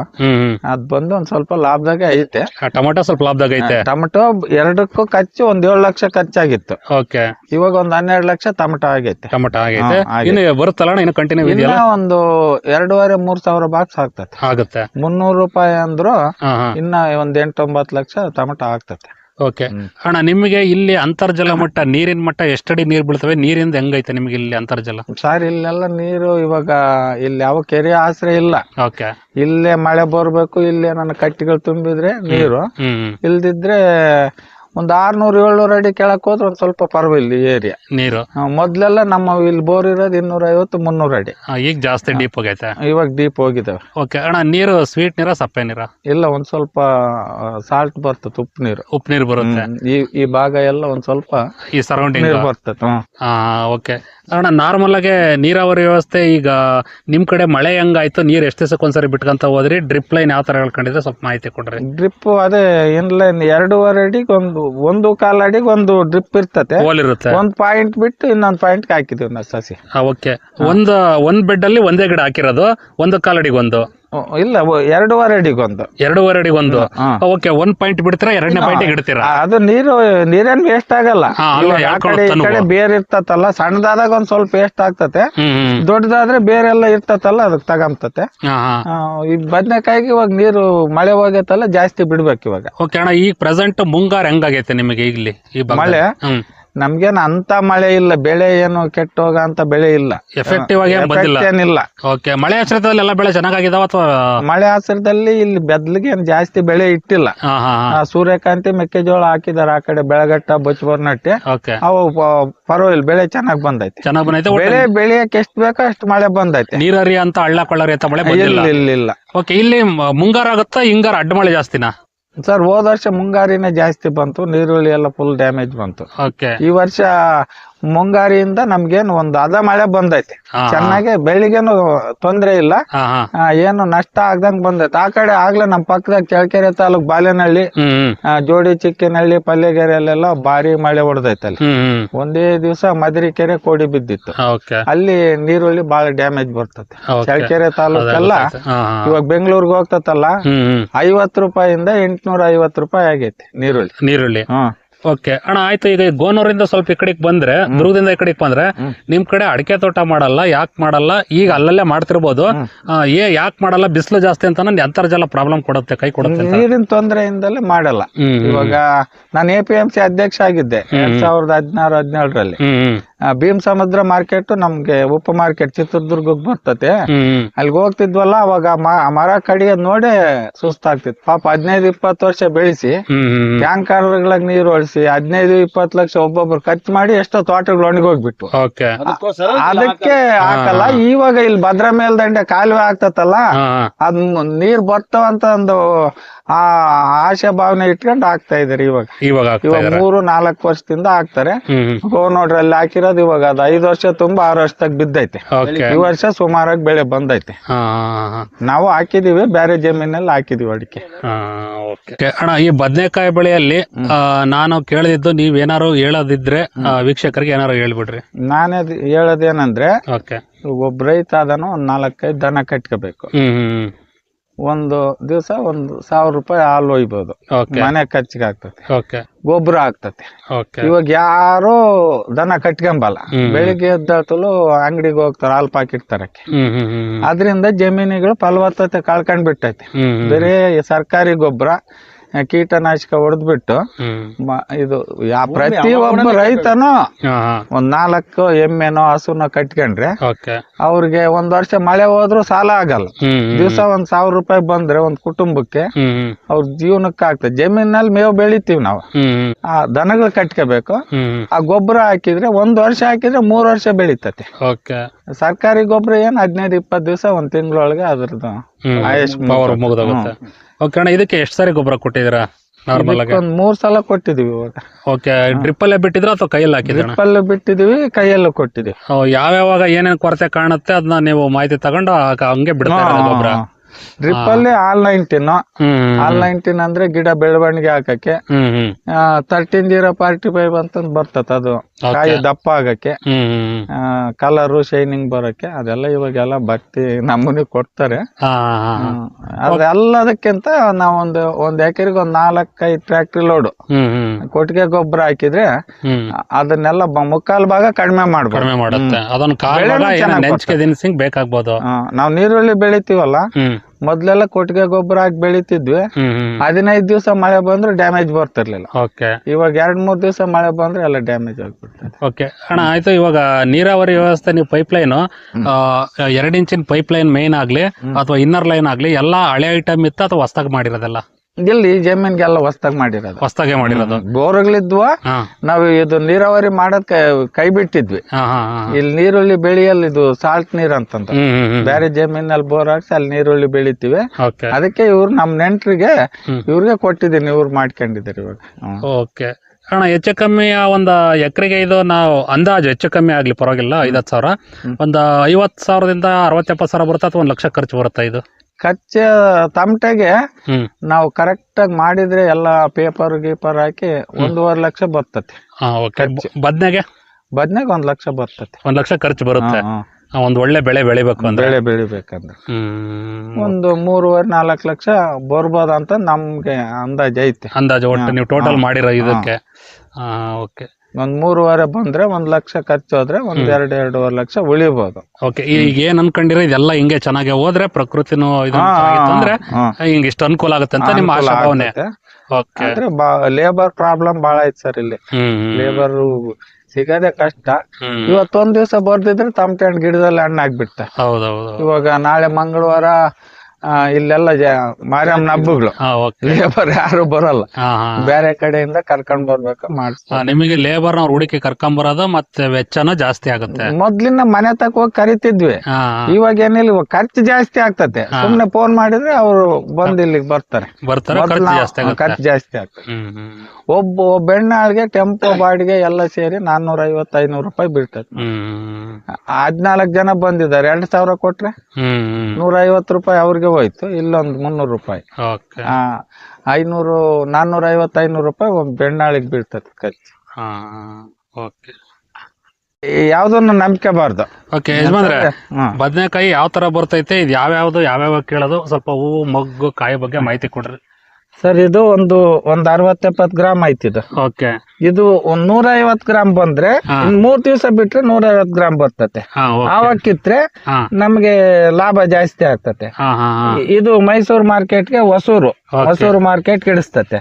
ಅದ್ ಬಂದು ಒಂದ್ ಸ್ವಲ್ಪ ಲಾಭದಾಗ ಐತೆ. ಟೊಮೊಟೊ ಸ್ವಲ್ಪ ಲಾಭದಾಗ ಐತೆ. ಟೊಮೊಟೊ ಎರಡಕ್ಕೂ ಖರ್ಚು ಒಂದ್ ಏಳು ಲಕ್ಷ ಖರ್ಚಾಗಿತ್ತು ಓಕೆ. ಇವಾಗ ಒಂದ್ ಹನ್ನೆರಡು ಲಕ್ಷ ಟೊಮೊಟೊ ಆಗೈತೆ. ಟೊಮೊಟೊ ಆಗೈತೆ. ಇನ್ನು ಬರುತ್ತಲ್ಲ ಇನ್ನು ಕಂಟಿನ್ಯೂ ಇದೆಯಲ್ಲ? ಒಂದು ಎರಡೂವರೆ ಮೂರ್ ಸಾವಿರ ಬಾಕ್ಸ್ ಆಗ್ತದೆ ಆಗುತ್ತೆ. ಮುನ್ನೂರು ರೂಪಾಯಿ ಅಂದ್ರು ಇನ್ನ ಒಂದ್ ಎಂಟೊಂಬತ್ತು ಲಕ್ಷ ಟೊಮೊಟೊ ಆಗ್ತದೆ ಓಕೆ ಅಣ್ಣ ನಿಮಗೆ ಇಲ್ಲಿ ಅಂತರ್ಜಲ ಮಟ್ಟ ನೀರಿನ ಮಟ್ಟ ಎಷ್ಟಡಿ ನೀರು ಬೀಳ್ತವೆ? ನೀರಿಂದ ಹೆಂಗೈತೆ ನಿಮಗೆ ಇಲ್ಲಿ ಅಂತರ್ಜಲ? ಸರ್ ಇಲ್ಲೆಲ್ಲ ನೀರು ಇವಾಗ ಇಲ್ಲಿ ಯಾವ ಕೆರೆ ಆಸರೆ ಇಲ್ಲ. ಓಕೆ ಇಲ್ಲೇ ಮಳೆ ಬರ್ಬೇಕು ಇಲ್ಲೇ ನನ್ನ ಕಟ್ಟಿಗಳು ತುಂಬಿದ್ರೆ ನೀರು. ಇಲ್ದಿದ್ರೆ ಒಂದ್ ಆರ್ನೂರು ಏಳ್ನೂರ್ ಅಡಿ ಕೆಳಕ್ ಹೋದ್ರೆ ಒಂದ್ ಸ್ವಲ್ಪ ಪರವಾಗಿಲ್ಲ ಈ ಏರಿಯಾ ನೀರು? ಮೊದ್ಲೆಲ್ಲ ನಮ್ಮ ಇಲ್ಲಿ ಬೋರ್ ಇರೋದು ಇನ್ನೂರ ಐವತ್ತು ಮುನ್ನೂರ ಅಡಿ. ಆ, ಈಗ ಜಾಸ್ತಿ ಡೀಪ್ ಹೋಗೈತೆ? ಇವಾಗ ಡೀಪ್ ಹೋಗಿದಾವೆ. ಓಕೆ ಅಣ್ಣ ನೀರು ಸ್ವೀಟ್ ನೀರ ಸಪ್ಪೆ ನೀರ? ಇಲ್ಲ ಒಂದ್ ಸ್ವಲ್ಪ ಸಾಲ್ಟ್ ಬರ್ತದೆ ಉಪ್ಪು ನೀರು. ಉಪ್ಪು ನೀರು ಬರುತ್ತೆ? ಹ್ಮ್. ಈ ಈ ಭಾಗ ಎಲ್ಲ ಒಂದ್ ಸ್ವಲ್ಪ ಈ ಸರೌಂಡಿಂಗ್ ನೀರು ಬರ್ತದೆ ಹ್ಮ್. ಓಕೆ ಅಣ್ಣ ನಾರ್ಮಲ್ ಆಗಿ ನೀರಾವರಿ ವ್ಯವಸ್ಥೆ ಈಗ ನಿಮ್ ಕಡೆ ಮಳೆ ಹೆಂಗಾಯ್ತು? ನೀರ್ ಎಷ್ಟು ದಿವಸಕ್ಕೆ ಒಂದ್ಸರಿ ಬಿಟ್ಕೊಂತ ಹೋದ್ರಿ? ಡ್ರಿಪ್ ಲೈನ್ ಯಾವ ತರ ಹೇಳ್ಕೊಂಡಿದ್ರೆ ಸ್ವಲ್ಪ ಮಾಹಿತಿ ಕೊಡ್ರಿ. ಡ್ರಿಪ್ ಅದೇ ಇನ್ಲೈನ್ ಎರಡೂವರೆ ಅಡಿಗೆ ಒಂದು ಒಂದು ಕಾಲ್ ಅಡಿಗೆ ಒಂದು ಡ್ರಿಪ್ ಇರ್ತತೆ. ಹೋಲ್ ಇರುತ್ತೆ. ಒಂದ್ ಪಾಯಿಂಟ್ ಬಿಟ್ಟು ಇನ್ನೊಂದ್ ಪಾಯಿಂಟ್ ಹಾಕಿದೀವಿ ನಾವು ಸಸಿ ಓಕೆ ಒಂದ್ ಒಂದ್ ಬೆಡ್ ಅಲ್ಲಿ ಒಂದೇ ಗಿಡ ಹಾಕಿರೋದು ಒಂದು ಕಾಲಡಿಗೆ ಒಂದು. ಇಲ್ಲ ಒ- ಎರಡೂವರೆ ಅಡಿಗೊಂದು ಎರಡೂವರೆ ಒಂದು. ಹಾ. ಓಕೆ ಒಂದ್ ಪಾಯಿಂಟ್ ಬಿಡ್ತೀರಾ ಎರಡನೇ ಪಾಯಿಂಟ್ ಇಡ್ತೀರಾ? ಆ, ಅದು ನೀರು ನೀರೇನ್ ವೇಸ್ಟ್ ಆಗಲ್ಲ. ಹಾ, ಅಲ್ಲೇ ಇವಾಗ ಆ ಕಡೆ ಈ ಕಡೆ ನೀವು. ಬೇರೆ ಇರ್ತತಲ್ಲ ಸಣ್ಣದಾದಾಗ ಒಂದ್ ಸ್ವಲ್ಪ ವೇಸ್ಟ್ ಆಗ್ತತೆ. ಹ್ಮ್ ಹ್ಮ್. ದೊಡ್ಡದಾದ್ರೆ ಬೇರೆ ಎಲ್ಲ ಇರ್ತತಲ್ಲ ಅದಕ್ಕೆ ತಗಂತತೆ ಹಾ ಹಾ. ಆ, ಈ ಬದ್ನೆಕಾಯಿಗೆ ಇವಾಗ ನೀರು ಮಳೆ ಹೋಗೈತಲ್ಲ ಜಾಸ್ತಿ ಬಿಡ್ಬೇಕು ಇವಾಗ. ಓಕೆ ಅಣ್ಣ ಈಗ ಪ್ರೆಸೆಂಟ್ ಮುಂಗಾರು ಹೆಂಗಾಗೈತೆ ನಿಮಗೆ ಈಗಲಿ ಈ? ಮಳೆ? ಹ್ಮ್. ನಮ್ಗೇನ್ ಅಂತ ಮಳೆ ಇಲ್ಲ ಬೆಳೆ ಏನು ಕೆಟ್ಟೋಗ ಅಂತ ಬೆಳೆ ಇಲ್ಲ. ಎಫೆಕ್ಟಿವ್ ಆಗಿ ಏನ್ ಬಂದಿಲ್ಲ? Effect ಏನಿಲ್ಲ. ಓಕೆ ಮಳೆ ಆಶ್ರಿತದಲ್ಲಿ ಎಲ್ಲ ಬೆಳೆ ಚೆನ್ನಾಗಿದಾವ ಅಥವಾ? ಮಳೆ ಆಸರದಲ್ಲಿ ಇಲ್ಲಿ ಬೆದ್ಲಿಗೆ ಏನ್ ಜಾಸ್ತಿ ಬೆಳೆ ಇಟ್ಟಿಲ್ಲ. ಹಾ ಹಾ ಆ, ಸೂರ್ಯಕಾಂತಿ ಮೆಕ್ಕೆಜೋಳ ಹಾಕಿದಾರೆ ಆ ಕಡೆ ಬೆಳಗಟ್ಟ ಬಚ್ಚಬರ್ನಟ್ಟೆ ಓಕೆ ಅವು ಪ- ಪರವಾಗಿಲ್ಲ ಬೆಳೆ ಚೆನ್ನಾಗ್ ಬಂದೈತಿ. ಚೆನ್ನಾಗಿ ಬಂದೈತೆ ಒಟ್ಟು ಬೆಳೆ ಬೆಳೆಯಕ್ಕೆ ಎಷ್ಟು ಬೇಕೋ ಅಷ್ಟು ಮಳೆ ಬಂದೈತೆ. ನೀರರಿ ಅಂತ ಹಳ್ಳ ಕೊಳ್ಳರಿ ಅಂತ ಮಳೆ ಬಂದಿಲ್ಲ. ಇಲ್ಲ ಇಲ್ಲ ಇಲ್ಲ. ಓಕೆ ಇಲ್ಲಿ ಮುಂಗಾರು ಆಗುತ್ತಾ ಹಿಂಗಾರ ಅಡ್ಡ ಮಳೆ ಜಾಸ್ತಿನಾ? ಸರ್ ಹೋದ ವರ್ಷ ಮುಂಗಾರಿನೇ ಜಾಸ್ತಿ ಬಂತು ನೀರುಳ್ಳಿ ಎಲ್ಲ ಫುಲ್ ಡ್ಯಾಮೇಜ್ ಬಂತು. ಓಕೆ ಈ ವರ್ಷ ಮುಂಗಾರಿಯಿಂದ ನಮ್ಗೇನು ಒಂದು ಅದ ಮಳೆ ಬಂದೈತಿ. ಚೆನ್ನಾಗಿ ಬೆಳಿಗ್ಗೆನು ತೊಂದ್ರೆ ಇಲ್ಲ. ಹಾ ಹಾ. ಆ, ಏನು ನಷ್ಟ ಆಗ್ದಂಗ್ ಬಂದೈತೆ. ಆ ಕಡೆ ಆಗ್ಲೇ ನಮ್ ಪಕ್ಕದಾಗ ಚಳಕೆರೆ ತಾಲೂಕ್ ಬಾಲೆನಹಳ್ಳಿ ಆ, ಜೋಡಿ ಚಿಕ್ಕನಹಳ್ಳಿ ಪಲ್ಯಗೆರೆಯಲ್ಲೆಲ್ಲ ಭಾರಿ ಮಳೆ ಹೊಡೆದೈತಲ್ಲಿ. ಹ್ಮ್ ಒಂದೇ ದಿವಸ ಮದರಿಕೆರೆ ಕೋಡಿ ಬಿದ್ದಿತ್ತು. ಓಕೆ. ಅಲ್ಲಿ ನೀರುಳ್ಳಿ ಬಹಳ ಡ್ಯಾಮೇಜ್ ಬರ್ತದೆ ಚಳಕೆರೆ ಚಳ್ಳಕೆರೆ ತಾಲೂಕೆಲ್ಲ ಹಾ ಹಾ. ಇವಾಗ ಬೆಂಗಳೂರಿಗೆ ಹೋಗ್ತತಲ್ಲ ಹ್ಮ್ ಹ್ಮ್. ಐವತ್ತು ರೂಪಾಯಿಂದ ಎಂಟ್ನೂರ ಐವತ್ತು ರೂಪಾಯಿ ಆಗೈತೆ ನೀರುಳ್ಳಿ. ನೀರುಳ್ಳಿ. ಹ್ಮ್ ಓಕೆ ಅಣ್ಣ ಆಯ್ತು ಈಗ ಗೋನೂರಿಂದ ಸ್ವಲ್ಪ ಈ ಕಡೆಗೆ ಬಂದ್ರೆ ದುರ್ಗದಿಂದ ಈ ಕಡೆಗೆ ಬಂದ್ರೆ. ನಿಮ್ ಕಡೆ ಅಡಿಕೆ ತೋಟ ಮಾಡಲ್ಲ ಯಾಕೆ ಮಾಡಲ್ಲ ಈಗ ಅಲ್ಲಲ್ಲೇ ಮಾಡ್ತಿರ್ಬೋದು. ಏ ಯಾಕೆ ಮಾಡಲ್ಲ ಬಿಸಿಲು ಜಾಸ್ತಿ ಅಂತ ನಂದು ಅಂತರ್ಜಲ ಪ್ರಾಬ್ಲಮ್ ಕೊಡುತ್ತೆ ಕೈ ಕೊಡುತ್ತೆ ನೀರಿನ ತೊಂದರೆಯಿಂದಲೇ ಮಾಡಲ್ಲ. ಇವಾಗ ನಾನು ಎ ಪಿ ಎಂ ಸಿ ಅಧ್ಯಕ್ಷ ಆಗಿದ್ದೆ ಎರಡ್ ಸಾವಿರದ ಹದಿನಾರು ಹದಿನೇಳರಲ್ಲಿ. ಭೀಮ್ ಸಮುದ್ರ ಮಾರ್ಕೆಟ್ ನಮ್ಗೆ ಉಪ ಮಾರ್ಕೆಟ್ ಚಿತ್ರದುರ್ಗಕ್ಕೆ ಬರ್ತತೆ. ಅಲ್ಲಿಗೆ ಹೋಗ್ತಿದ್ವಲ್ಲ ಅವಾಗ ಮರ ಕಡಿಯ ನೋಡೇ ಸುಸ್ತಾಗ್ತಿತ್ತು. ಪಾಪ ಹದಿನೈದು ಇಪ್ಪತ್ತು ವರ್ಷ ಬೆಳೆಸಿ ಹ್ಮ್ ನೀರು ಹೊಡಿಸಿ ಹದಿನೈದು ಇಪ್ಪತ್ತು ಲಕ್ಷ ಒಬ್ಬೊಬ್ರು ಖರ್ಚು ಮಾಡಿ ಎಷ್ಟೋ ತೋಟಗಳು ಒಣಗೋಗ್ಬಿಟ್ಟು ಓಕೆ. ಅದಕ್ಕೆ ಹಾಕಲ್ಲ. ಇವಾಗ ಇಲ್ಲಿ ಭದ್ರ ಮೇಲ್ದಂಡೆ ಕಾಲುವೆ ಆಗ್ತತಲ್ಲ. ಅದ್ ನೀರ್ ಬರ್ತಾವಂತ ಒಂದು ಆ ಆಶಾ ಭಾವನೆ ಇಟ್ಕೊಂಡು ಹಾಕ್ತಾ ಇದಾರೆ ಇವಾಗ. ಇವಾಗ ಇವಾಗ ಮೂರು ನಾಲ್ಕು ವರ್ಷದಿಂದ ಹಾಕ್ತಾರೆ. ನೋಡ್ರಿ ಅಲ್ಲಿ ಹಾಕಿರೋದು ಇವಾಗ ಅದು ಐದು ವರ್ಷ ತುಂಬಾ ಆರು ವರ್ಷದಾಗ ಬಿದ್ದೈತೆ. ಈ ವರ್ಷ ಸುಮಾರಾಗಿ ಬೆಳೆ ಬಂದೈತೆ. ನಾವು ಹಾಕಿದೀವಿ ಬೇರೆ ಜಮೀನಲ್ಲಿ ಹಾಕಿದೀವಿ ಅಡಿಕೆ. ಅಣ್ಣ ಈ ಬದನೆಕಾಯಿ ಬೆಳೆಯಲ್ಲಿ ನಾನು ಕೇಳದಿದ್ದು ನೀವ್ ಏನಾರು ಹೇಳೋದಿದ್ರೆ ಆ, ವೀಕ್ಷಕರಿಗೆ ಏನಾರು ಹೇಳ್ಬಿಡ್ರಿ. ನಾನೇ ಹೇಳೋದೇನಂದ್ರೆ ಒಬ್ಬ ರೈತ ಅದನ್ನು ಒಂದ್ ನಾಲ್ಕೈದು ದನ ಕಟ್ಕೋಬೇಕು. ಒಂದು ದಿವಸ ಒಂದು ಸಾವಿರ ರೂಪಾಯಿ ಹಾಲು ಒಯ್ಬೋದು. ಓಕೆ ಮನೆ ಖರ್ಚಿಗೆ ಆಗ್ತದೆ. ಓಕೆ ಗೊಬ್ಬರ ಆಗ್ತತಿ ಓಕೆ ಇವಾಗ ಯಾರು ದನ ಕಟ್ಕೊಂಬಲ್ಲ. ಬೆಳಿಗ್ಗೆ ಎದ್ದಾತಲು ಅಂಗಡಿಗೆ ಹೋಗ್ತಾರೆ ಹಾಲು ಪಾಕಿಟ್ ತರಕ್ಕೆ. ಹ್ಮ್ ಹ್ಮ್ ಹ್ಮ್ ಅದರಿಂದ ಜಮೀನುಗಳು ಫಲವತ್ತತೆ ಕಳ್ಕೊಂಡ್ ಬಿಟ್ಟೈತಿ. ಹ್ಮ್ ಹ್ಮ್. ಬೇರೆ ಸರ್ಕಾರಿ ಗೊಬ್ಬರ ಕೀಟನಾಶಕ ಹೊಡೆದ್ಬಿಟ್ಟು ಇದು ಯಾ ಪ್ರತಿ ಒಬ್ಬ ರೈತನು ಒಂದ್ ನಾಲ್ಕು ಎಮ್ಮೆನೋ ಹಸುನೋ ಕಟ್ಕೊಂಡ್ರೆ ಓಕೆ. ಅವ್ರಿಗೆ ಒಂದ್ ವರ್ಷ ಮಳೆ ಹೋದ್ರು ಸಾಲ ಆಗಲ್ಲ. ದಿವಸ ಒಂದ್ ಸಾವಿರ ರೂಪಾಯಿ ಬಂದ್ರೆ ಒಂದ್ ಕುಟುಂಬಕ್ಕೆ ಅವ್ರ ಜೀವನಕ್ಕೆ ಆಗ್ತದೆ. ಜಮೀನಲ್ಲಿ ಮೇವು ಬೆಳಿತೀವಿ ನಾವು. ಆ ದನಗಳು ಕಟ್ಕೋಬೇಕು. ಆ ಗೊಬ್ಬರ ಹಾಕಿದ್ರೆ ಒಂದ್ ವರ್ಷ ಹಾಕಿದ್ರೆ ಮೂರ್ ವರ್ಷ ಬೆಳಿತತೆ. ಓಕೆ. ಸರ್ಕಾರಿ ಗೊಬ್ಬರ ಏನ್ ಹದಿನೈದು ಇಪ್ಪತ್ತು ದಿವಸ ಒಂದ್ ತಿಂಗಳೊಳಗೆ ಅದ್ರದ್ದು ಆಯುಷ್ ಪವರ್ ಮುಗಿದೋಗುತ್ತೆ. ಓಕೆ ಅಣ್ಣ ಇದಕ್ಕೆ ಎಷ್ಟು ಸಾರಿ ಗೊಬ್ಬರ ಕೊಟ್ಟಿದ್ದೀರಾ? ನಾರ್ಮಲ್ ಆಗಿ. ಒಂದ್ ಮೂರ್ ಸಲ ಕೊಟ್ಟಿದೀವಿ ಇವಾಗ. ಓಕೆ ಡ್ರಿಪ್ ಅಲ್ಲೇ ಬಿಟ್ಟಿದ್ರ ಅಥವಾ ಕೈಯಲ್ಲಿ ಹಾಕಿದ್ರಣ ಡ್ರಿಪ್ಪಲ್ಲೂ ಬಿಟ್ಟಿದೀವಿ ಕೈಯಲ್ಲೂ ಕೊಟ್ಟಿದೀವಿ ಯಾವ್ಯಾವಾಗ ಏನೇನ್ ಕೊರತೆ ಕಾಣುತ್ತೆ ಅದನ್ನ ನೀವು ಮಾಹಿತಿ ತಗೊಂಡು ಆ- ಹಂಗೆ ಬಿಡ್ತಾ ಇರೋದು ಗೊಬ್ಬರ. ಡ್ರಿಪ್ ಅಲ್ಲಿ ಆಲ್ ನೈನ್ಟೀನ್ ಆಲ್ ನೈನ್ಟೀನ್ ಅಂದ್ರೆ ಗಿಡ ಬೆಳವಣಿಗೆ ಹಾಕಕ್ಕೆ. ತರ್ಟೀನ್ ಜೀರೋ ಫಾರ್ಟಿ ಫೈವ್ ಅಂತ ಬರ್ತದ ಅದು. ಕಾಯಿ ದಪ್ಪ ಆಗಕ್ಕೆ. ಕಲರ್ ಶೈನಿಂಗ್ ಬರಕ್ಕೆ. ಅದೆಲ್ಲ ಇವಾಗೆಲ್ಲ ಬರ್ತಿ ನಮ್ಮನೆ ಕೊಡ್ತಾರೆ. ಅದೆಲ್ಲದಕ್ಕಿಂತ ನಾವೊಂದು ಒಂದ್ ಎಕರೆಗೆ ಒಂದ್ ನಾಲ್ಕೈದು ಟ್ರ್ಯಾಕ್ಟರ್ ಲೋಡ್ ಕೊಟ್ಟಿಗೆ ಗೊಬ್ಬರ ಹಾಕಿದ್ರೆ ಅದನ್ನೆಲ್ಲ ಮುಕ್ಕಾಲ್ ಭಾಗ ಕಡಿಮೆ ಮಾಡ್ಬೋದು. ಬೇಕಾಗ್ಬೋದು. ನಾವ್ ನೀರುಳ್ಳಿ ಬೆಳಿತೀವಲ್ಲ? ಮೊದ್ಲೆಲ್ಲ ಕೊಟ್ಟಿಗೆ ಗೊಬ್ಬರ ಹಾಕಿ ಬೆಳಿತಿದ್ವಿ. ಹದಿನೈದ್ ಹ್ಮ್. ಹದಿನೈದು ದಿವಸ ಮಳೆ ಬಂದ್ರೆ ಡ್ಯಾಮೇಜ್ ಬರ್ತಿರ್ಲಿಲ್ಲ. ಓಕೆ. ಇವಾಗ ಎರಡ್ ಮೂರ್ ದಿವಸ ಮಳೆ ಬಂದ್ರೆ ಎಲ್ಲ ಡ್ಯಾಮೇಜ್ ಆಗ್ಬಿಡ್ತದೆ. ಓಕೆ. ಅಣ್ಣ ಆಯ್ತು ಇವಾಗ ನೀರಾವರಿ ವ್ಯವಸ್ಥೆ ನೀವು ಪೈಪ್ ಲೈನ್ ಎರಡ್ ಇಂಚಿನ ಪೈಪ್ ಲೈನ್ ಮೇನ್ ಆಗ್ಲಿ ಅಥವಾ ಇನ್ನರ್ ಲೈನ್ ಆಗ್ಲಿ ಎಲ್ಲಾ ಹಳೆ ಐಟಮ್ ಇತ್ತು ಅಥವಾ ಹೊಸದಾಗಿ ಮಾಡಿರೋದಲ್ಲ? ಇಲ್ಲಿ ಜಮೀನ್ಗೆಲ್ಲ ಹೊಸ್ತಾಗ್ ಮಾಡಿರೋದು. ಹೊಸ್ದಾಗೆ ಮಾಡಿರೋದು. ಬೋರ್ಗಳಿದ್ವ. ಹಾ. ನಾವು ಇದು ನೀರಾವರಿ ಮಾಡೋದ್ ಕೈ- ಕೈ ಬಿಟ್ಟಿದ್ವಿ. ಹಾ ಹಾ ಹಾ ಇಲ್ಲಿ ನೀರುಳ್ಳಿ ಬೆಳೆಯಲ್ಲಿ ಇದು ಸಾಲ್ಟ್ ನೀರ್ ಅಂತ ಹ್ಮ್ ಜಮೀನ್ ಹ್ಮ್. ಬೇರೆ ಜಮೀನಲ್ಲಿ ಬೋರ್ ಹಾಕ್ಸಿ ಅಲ್ಲಿ ನೀರುಳ್ಳಿ ಬೆಳಿತೀವಿ. ಓಕೆ. ಅದಕ್ಕೆ ಇವ್ರು ನಮ್ ನೆಂಟ್ರಿಗೆ ಹ್ಮ್. ಇವ್ರಿಗೆ ಕೊಟ್ಟಿದ್ದೀನಿ ಇವ್ರು ಮಾಡ್ಕೊಂಡಿದ್ದಾರೆ ಇವಾಗ. ಹ್ಮ್. ಓಕೆ. ಅಣ್ಣ ಹೆಚ್ಚು ಕಮ್ಮಿ ಒಂದು ಎಕರೆಗೆ ಇದು ನಾವು ಅಂದಾಜು ಹೆಚ್ಚು ಕಮ್ಮಿ ಆಗಲಿ ಪರವಾಗಿಲ್ಲ ಐವತ್ತು ಸಾವಿರ. ಒಂದು ಐವತ್ತು ಸಾವಿರದಿಂದ ಅರವತ್ತೆಪ್ಪತ್ತು ಸಾವಿರ ಬರುತ್ತೆ ಅಥವಾ ಒಂದು ಲಕ್ಷ ಖರ್ಚು ಬರುತ್ತೆ ಇದು? ಖರ್ಚು ತಮಟೆಗೆ ನಾವು ಕರೆಕ್ಟ್ ಆಗಿ ಮಾಡಿದ್ರೆ ಎಲ್ಲ ಪೇಪರ್ ಗೀಪರ್ ಹಾಕಿ ಒಂದೂವರೆ ಲಕ್ಷ ಬರ್ತತಿ ಬದ್ನೆಗೆ. ಬದ್ನೆಗೆ ಒಂದ್ ಲಕ್ಷ ಬರ್ತತಿ ಒಂದ್ ಲಕ್ಷ ಖರ್ಚು ಬರುತ್ತೆ. ಒಂದ್ ಒಳ್ಳೆ ಬೆಳೆ ಬೆಳಿಬೇಕು ಅಂದ್ರೆ? ಬೆಳೆ ಬೆಳಿಬೇಕಂದ್ರೆ. ಒಂದು ಮೂರುವರೆ ನಾಲ್ಕು ಲಕ್ಷ ಬರ್ಬೋದಂತ ನಮ್ಗೆ ಅಂದಾಜ್ ಐತೆ. ಅಂದಾಜು ಒಟ್ಟು ನೀವು ಟೋಟಲ್ ಮಾಡಿರೋ. ಇದಕ್ಕೆ. ಓಕೆ ಒಂದ್ ಮೂರುವರೆ ಬಂದ್ರೆ ಒಂದ್ ಲಕ್ಷ ಖರ್ಚು ಹೋದ್ರೆ ಒಂದ್ ಎರಡು ಎರಡ್ ಎರಡೂವರೆ ಲಕ್ಷ ಉಳಿಬಹುದು ಓಕೆ ಈಗ ಏನ್ ಅನ್ಕೊಂಡಿರೋ? ಇದೆಲ್ಲ ಹಿಂಗೆ ಚೆನ್ನಾಗಿ ಹೋದ್ರೆ ಪ್ರಕೃತಿನೂ ಇದು ಹಾ, ಚೆನ್ನಾಗಿತ್ತು ಅಂದ್ರೆ ಹಾ. ಹಿಂಗ ಇಷ್ಟು ಅನುಕೂಲ ಆಗುತ್ತೆ ಅಂತ ನಿಮ್ಮ ಅನುಕೂಲ ಆಶಾಭಾವನೆ. ಆಗ್ತತೆ. ಓಕೆ. ಆದ್ರೆ ಲೇಬರ್ ಪ್ರಾಬ್ಲಮ್ ಬಹಳ ಐತ್ ಸರ್ ಇಲ್ಲಿ. ಹ್ಮ್ ಲೇಬರ್ ಸಿಗದೆ ಕಷ್ಟ. ಹ್ಮ್. ಇವತ್ತೊಂದ್ ದಿವಸ ಬರ್ದಿದ್ರೆ ತಮಟೆ ಹಣ್ಣು ಗಿಡದಲ್ಲಿ ಹಣ್ಣು ಆಗ್ಬಿಡ್ತ. ಹೌದೌದು. ಇವಾಗ ನಾಳೆ ಮಂಗಳವಾರ ಇಲ್ಲೆಲ್ಲ ಮಾರಿಯಮ್ಮನ ಹಬ್ಬಗಳು. ಲೇಬರ್ ಯಾರು ಬರಲ್ಲ. ಬೇರೆ ಕಡೆಯಿಂದ ಕರ್ಕೊಂಡ್ ಬರ್ಬೇಕು ಮಾಡ್ತಾರೆ ನಿಮಗೆ ಲೇಬರ್ ಅವ್ರ ಹುಡುಕಿ ಕರ್ಕೊಂಬರೋದು ಮತ್ತೆ ವೆಚ್ಚನ ಜಾಸ್ತಿ ಆಗುತ್ತೆ. ಮೊದ್ಲಿನ ಮನೆ ತಕ ಹೋಗಿ ಕರಿತಿದ್ವಿ. ಇವಾಗ ಏನಿಲ್ಲ ಇವಾಗ ಖರ್ಚು ಜಾಸ್ತಿ ಆಗ್ತತೆ. ಸುಮ್ನೆ ಫೋನ್ ಮಾಡಿದ್ರೆ ಅವ್ರು ಬಂದ್ ಇಲ್ಲಿಗೆ ಬರ್ತಾರೆ. ಬರ್ತಾರೆ ಖರ್ಚು ಜಾಸ್ತಿ ಆಗ್ತದೆ. ಒಬ್ಬ ಹೆಣ್ಣಾಳಿಗೆ ಟೆಂಪೋ ಬಾಡಿಗೆ ಎಲ್ಲ ಸೇರಿ ನಾನ್ನೂರ ಐವತ್ತು ಐನೂರು ರೂಪಾಯಿ ಬೀಳ್ತದೆ ಹದಿನಾಲ್ಕು ಜನ ಬಂದಿದ್ದಾರೆ. ಎರಡ್ ಸಾವಿರ ಕೊಟ್ರೆ ನೂರ ಐವತ್ತು ರೂಪಾಯಿ ಅವ್ರಿಗೆ ಹೋಯ್ತು ಇಲ್ಲೊಂದು ಮುನ್ನೂರು ರೂಪಾಯಿ. ಓಕೆ. ಆ ಐನೂರು ನಾನ್ನೂರ ಐವತ್ತು ಐನೂರು ರೂಪಾಯಿ ಒಂದು ಬೆಣ್ಣಾಳಿಗೆ ಬೀಳ್ತದೆ ಖರ್ಚು. ಹಾ ಓಕೆ. ಈ ಯಾವ್ದನ್ನು ನಂಬಿಕೆಬಾರ್ದು ಓಕೆ ಯಜಮಾನ್ರೆ ಹ್ಮ್. ಬದನೆಕಾಯಿ ಯಾವ ತರ ಬರ್ತೈತೆ ಇದು ಯಾವ್ಯಾವ್ದು ಯಾವ್ಯಾವ ಕೇಳೋದು ಸ್ವಲ್ಪ ಹೂವು ಮೊಗ್ಗು ಕಾಯಿ ಬಗ್ಗೆ ಮಾಹಿತಿ ಕೊಡ್ರಿ. ಸರ್ ಇದು ಒಂದು ಒಂದ್ ಅರವತ್ ಎಪ್ಪತ್ ಗ್ರಾಮ್ ಐತಿದು ಓಕೆ. ಇದು ಒಂದ್ ನೂರ ಐವತ್ ಗ್ರಾಮ್ ಬಂದ್ರೆ. ಮೂರ್ ದಿವಸ ಬಿಟ್ರೆ ನೂರ ಐವತ್ ಗ್ರಾಮ್ ಬರ್ತತೆ. ಅವಾಗ ಆವಾಗ ಕಿತ್ರೆ ನಮ್ಗೆ ಲಾಭ ಜಾಸ್ತಿ ಆಗ್ತತೆ. ಇದು ಮೈಸೂರು ಮಾರ್ಕೆಟ್ಗೆ ಹೊಸೂರು. ಹೊಸೂರು ಮಾರ್ಕೆಟ್ ಕಿಡಿಸ್ತತೆ.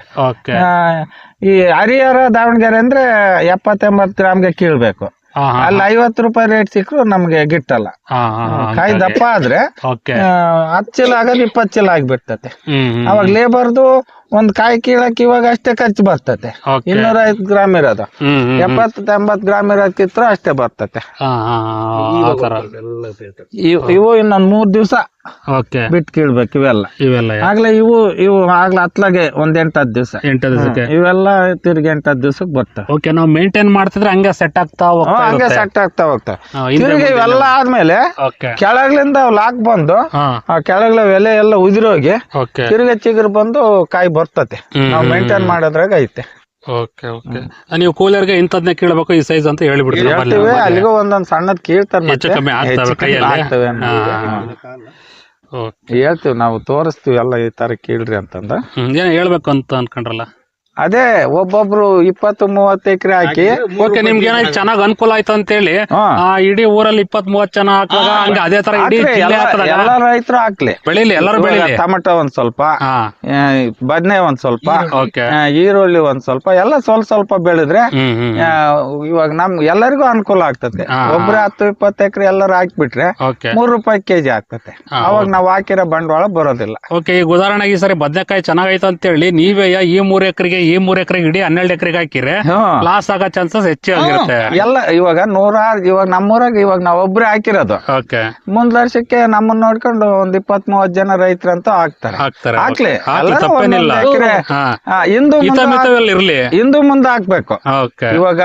ಈ ಹರಿಹರ ದಾವಣಗೆರೆ ಅಂದ್ರೆ ಎಪ್ಪತ್ತೆಂಬತ್ ಗ್ರಾಮ್ಗೆ ಕೀಳ್ಬೇಕು. ಅಲ್ಲಿ ಐವತ್ತು ರೂಪಾಯಿ ರೇಟ್ ಸಿಕ್ಕರು ನಮ್ಗೆ ಗಿಟ್ಟಲ್ಲ. ಕಾಯಿ ದಪ್ಪ ಆದ್ರೆ ಹತ್ತು ಚೀಲ ಆಗದ್ ಇಪ್ಪತ್ತು ಚೀಲ ಆಗ್ಬಿಡ್ತತೆ ಅವಾಗ ಲೇಬರ್ದು ಒಂದ್ ಕಾಯಿ ಕೀಳಕ್ ಇವಾಗ ಅಷ್ಟೇ ಖರ್ಚು ಬರ್ತತೆ ಇನ್ನೂರ ಐದು ಗ್ರಾಮ್ ಇರೋದು. ಎಪ್ಪತ್ ಎಂಬತ್ ಗ್ರಾಮ್ ಇರೋದಕ್ಕಿತ್ರ ಅಷ್ಟೇ ಬರ್ತತೆ ಇವ್- ಇವು ಇನ್ನೊಂದ್ ಮೂರ್ ದಿವ್ಸ ಬಿಟ್ ಬಿಟ್ಟು ಕೀಳ್ಬೇಕು ಇವೆಲ್ಲ. ಇವೆಲ್ಲ ಆಗ್ಲೇ ಇವು ಇವು ಆಗ್ಲೇ ಹತ್ಲಾಗೆ ಒಂದ್ ಎಂಟ್ ಹತ್ತು ದಿವ್ಸ. ಎಂಟು ದಿವಸಕ್ಕೆ? ಇವೆಲ್ಲ ತಿರ್ಗಿ ಎಂಟ್ ದಿವಸಕ್ಕೆ ದಿವ್ಸಕ್ಕೆ ಬರ್ತವೆ. ಓಕೆ ನಾವು ಮೇಂಟೈನ್ ಮಾಡ್ತಿದ್ರೆ ಹಂಗೆ ಸೆಟ್ ಆಗ್ತಾ ಹಂಗೆ ಸೆಟ್ ಆಗ್ತಾ ಹೋಗ್ತಾ ತಿರ್ಗಿ ಇವೆಲ್ಲ ಆದ್ಮೇಲೆ ಕೆಳಗ್ಲಿಂದ ಲಾಕ್ ಬಂದು ಆ ಕೆಳಗ್ಲ ಎಲೆ ಎಲ್ಲ ಉದಿರೋಗಿ ತಿರುಗ ಚಿಗುರು ಬಂದು ಕಾಯಿ ಬರ್ತತೆ. ನಾವು ಮೇಂಟೈನ್ ಮಾಡೋದ್ರಾಗ ಐತೆ. Okay okay. ನೀವು ಕೂಲರ್ಗೆ ಇಂಥದ್ನ ಕೇಳಬೇಕು ಈ ಸೈಜ್ ಅಂತ ಹೇಳ್ಬಿಡ್ತೀವಿ ಅಲ್ಲಿಗೂ ಒಂದೊಂದು ಸಣ್ಣದ್ ಕೀಳ್ತಾರೆ ಹೆಚ್ಚು ಮತ್ತೆ ಕಮ್ಮಿ ಆಗ್ತವೆ ಕೈಯಲ್ಲಿ. ಆಗ್ತವೆ ಓಕೆ ಹೇಳ್ತೀವಿ ನಾವು ತೋರಿಸ್ತೀವಿ ಎಲ್ಲ ಈ ತರ ಕೀಳ್ರಿ ಅಂತಂದ. ಏನೋ ಹೇಳ್ಬೇಕು ಅಂತ ಅನ್ಕೊಂಡ್ರಲ್ಲ? ಅದೇ ಒಬ್ಬೊಬ್ರು ಇಪ್ಪತ್ತು ಮೂವತ್ತು ಎಕರೆ ಹಾಕಿ ಓಕೆ ನಿಮ್ಗೆ ಏನೋ ಚೆನ್ನಾಗ್ ಅನುಕೂಲ ಆಯ್ತು ಅಂತ ಹೇಳಿ ಆ, ಇಡೀ ಊರಲ್ಲಿ ಇಪ್ಪತ್ ಮೂವತ್ ಜನ ಹಾಕುವಾಗ ಹಂಗೆ ಅದೇ ತರ ಇಡೀ ಎಲ್ಲ ರೈತರು ಹಾಕ್ಲಿ. ಬೆಳಿಲಿ ಎಲ್ಲರೂ ಬೆಳಿಲಿ? ಟೊಮೆಟೊ ಒಂದ್ ಸ್ವಲ್ಪ ಬದ್ನೆ ಒಂದ್ ಸ್ವಲ್ಪ ಈರುಳ್ಳಿ ಒಂದ್ ಸ್ವಲ್ಪ ಎಲ್ಲ ಸ್ವಲ್ಪ ಸ್ವಲ್ಪ ಬೆಳೆದ್ರೆ ಇವಾಗ ನಮ್ ಎಲ್ಲರಿಗೂ ಅನುಕೂಲ ಆಗ್ತದೆ. ಒಬ್ರು ಹತ್ತು ಇಪ್ಪತ್ತು ಎಕರೆ ಎಲ್ಲರೂ ಹಾಕ್ಬಿಟ್ರೆ ಮೂರ್ ರೂಪಾಯಿ ಕೆಜಿ ಆಗ್ತದೆ. ಅವಾಗ ನಾವ್ ಹಾಕಿರೋ ಬಂಡವಾಳ ಬರೋದಿಲ್ಲ. ಓಕೆ ಈಗ ಉದಾಹರಣೆಗೆ ಈ ಸರಿ ಬದನೆಕಾಯಿ ಚೆನ್ನಾಗೈತೆ ಅಂತ ಹೇಳಿ ನೀವೇ ಈ ಮೂರ್ ಎಕರೆಗೆ ಈ ಮೂರ್ ಎಕರೆ ಇಡೀ ಹನ್ನೆರಡು ಎಕರೆಗೆ ಹಾಕಿದ್ರೆ ಹ್ಮ್ ಲಾಸ್ ಆಗೋ ಚಾನ್ಸಸ್ ಹೆಚ್ಚಾಗಿರುತ್ತೆ ಎಲ್ಲ ಇವಾಗ ನೂರಾರು ಇವಾಗ ನಮ್ಮೂರಾಗ ಇವಾಗ ನಾವ್ ಒಬ್ರೇ ಹಾಕಿರೋದು. ಓಕೆ. ಮುಂದ್ ವರ್ಷಕ್ಕೆ ನಮ್ಮನ್ನ ನೋಡ್ಕೊಂಡು ಒಂದ್ ಇಪ್ಪತ್ ಮೂವತ್ ಜನ ರೈತರಂತೂ ಹಾಕ್ತಾರೆ. ಹಾಕ್ತಾರೆ. ಹಾಕ್ಲಿ. ಹಾಕ್ಲಿ ಎಲ್ಲರೂ ತಪ್ಪೇನಿಲ್ಲ. ಒಂದೊಂದ್ ಎಕ್ರೆ, ಹಾ. ಆ, ಹಿಂದು ಹಿತ ಮುಂದೆ ಮಿತವೆಲ್ಲ ಇರ್ಲಿ. ಹಿಂದು ಮುಂದೆ ಹಾಕ್ಬೇಕು. ಓಕೆ. ಇವಾಗ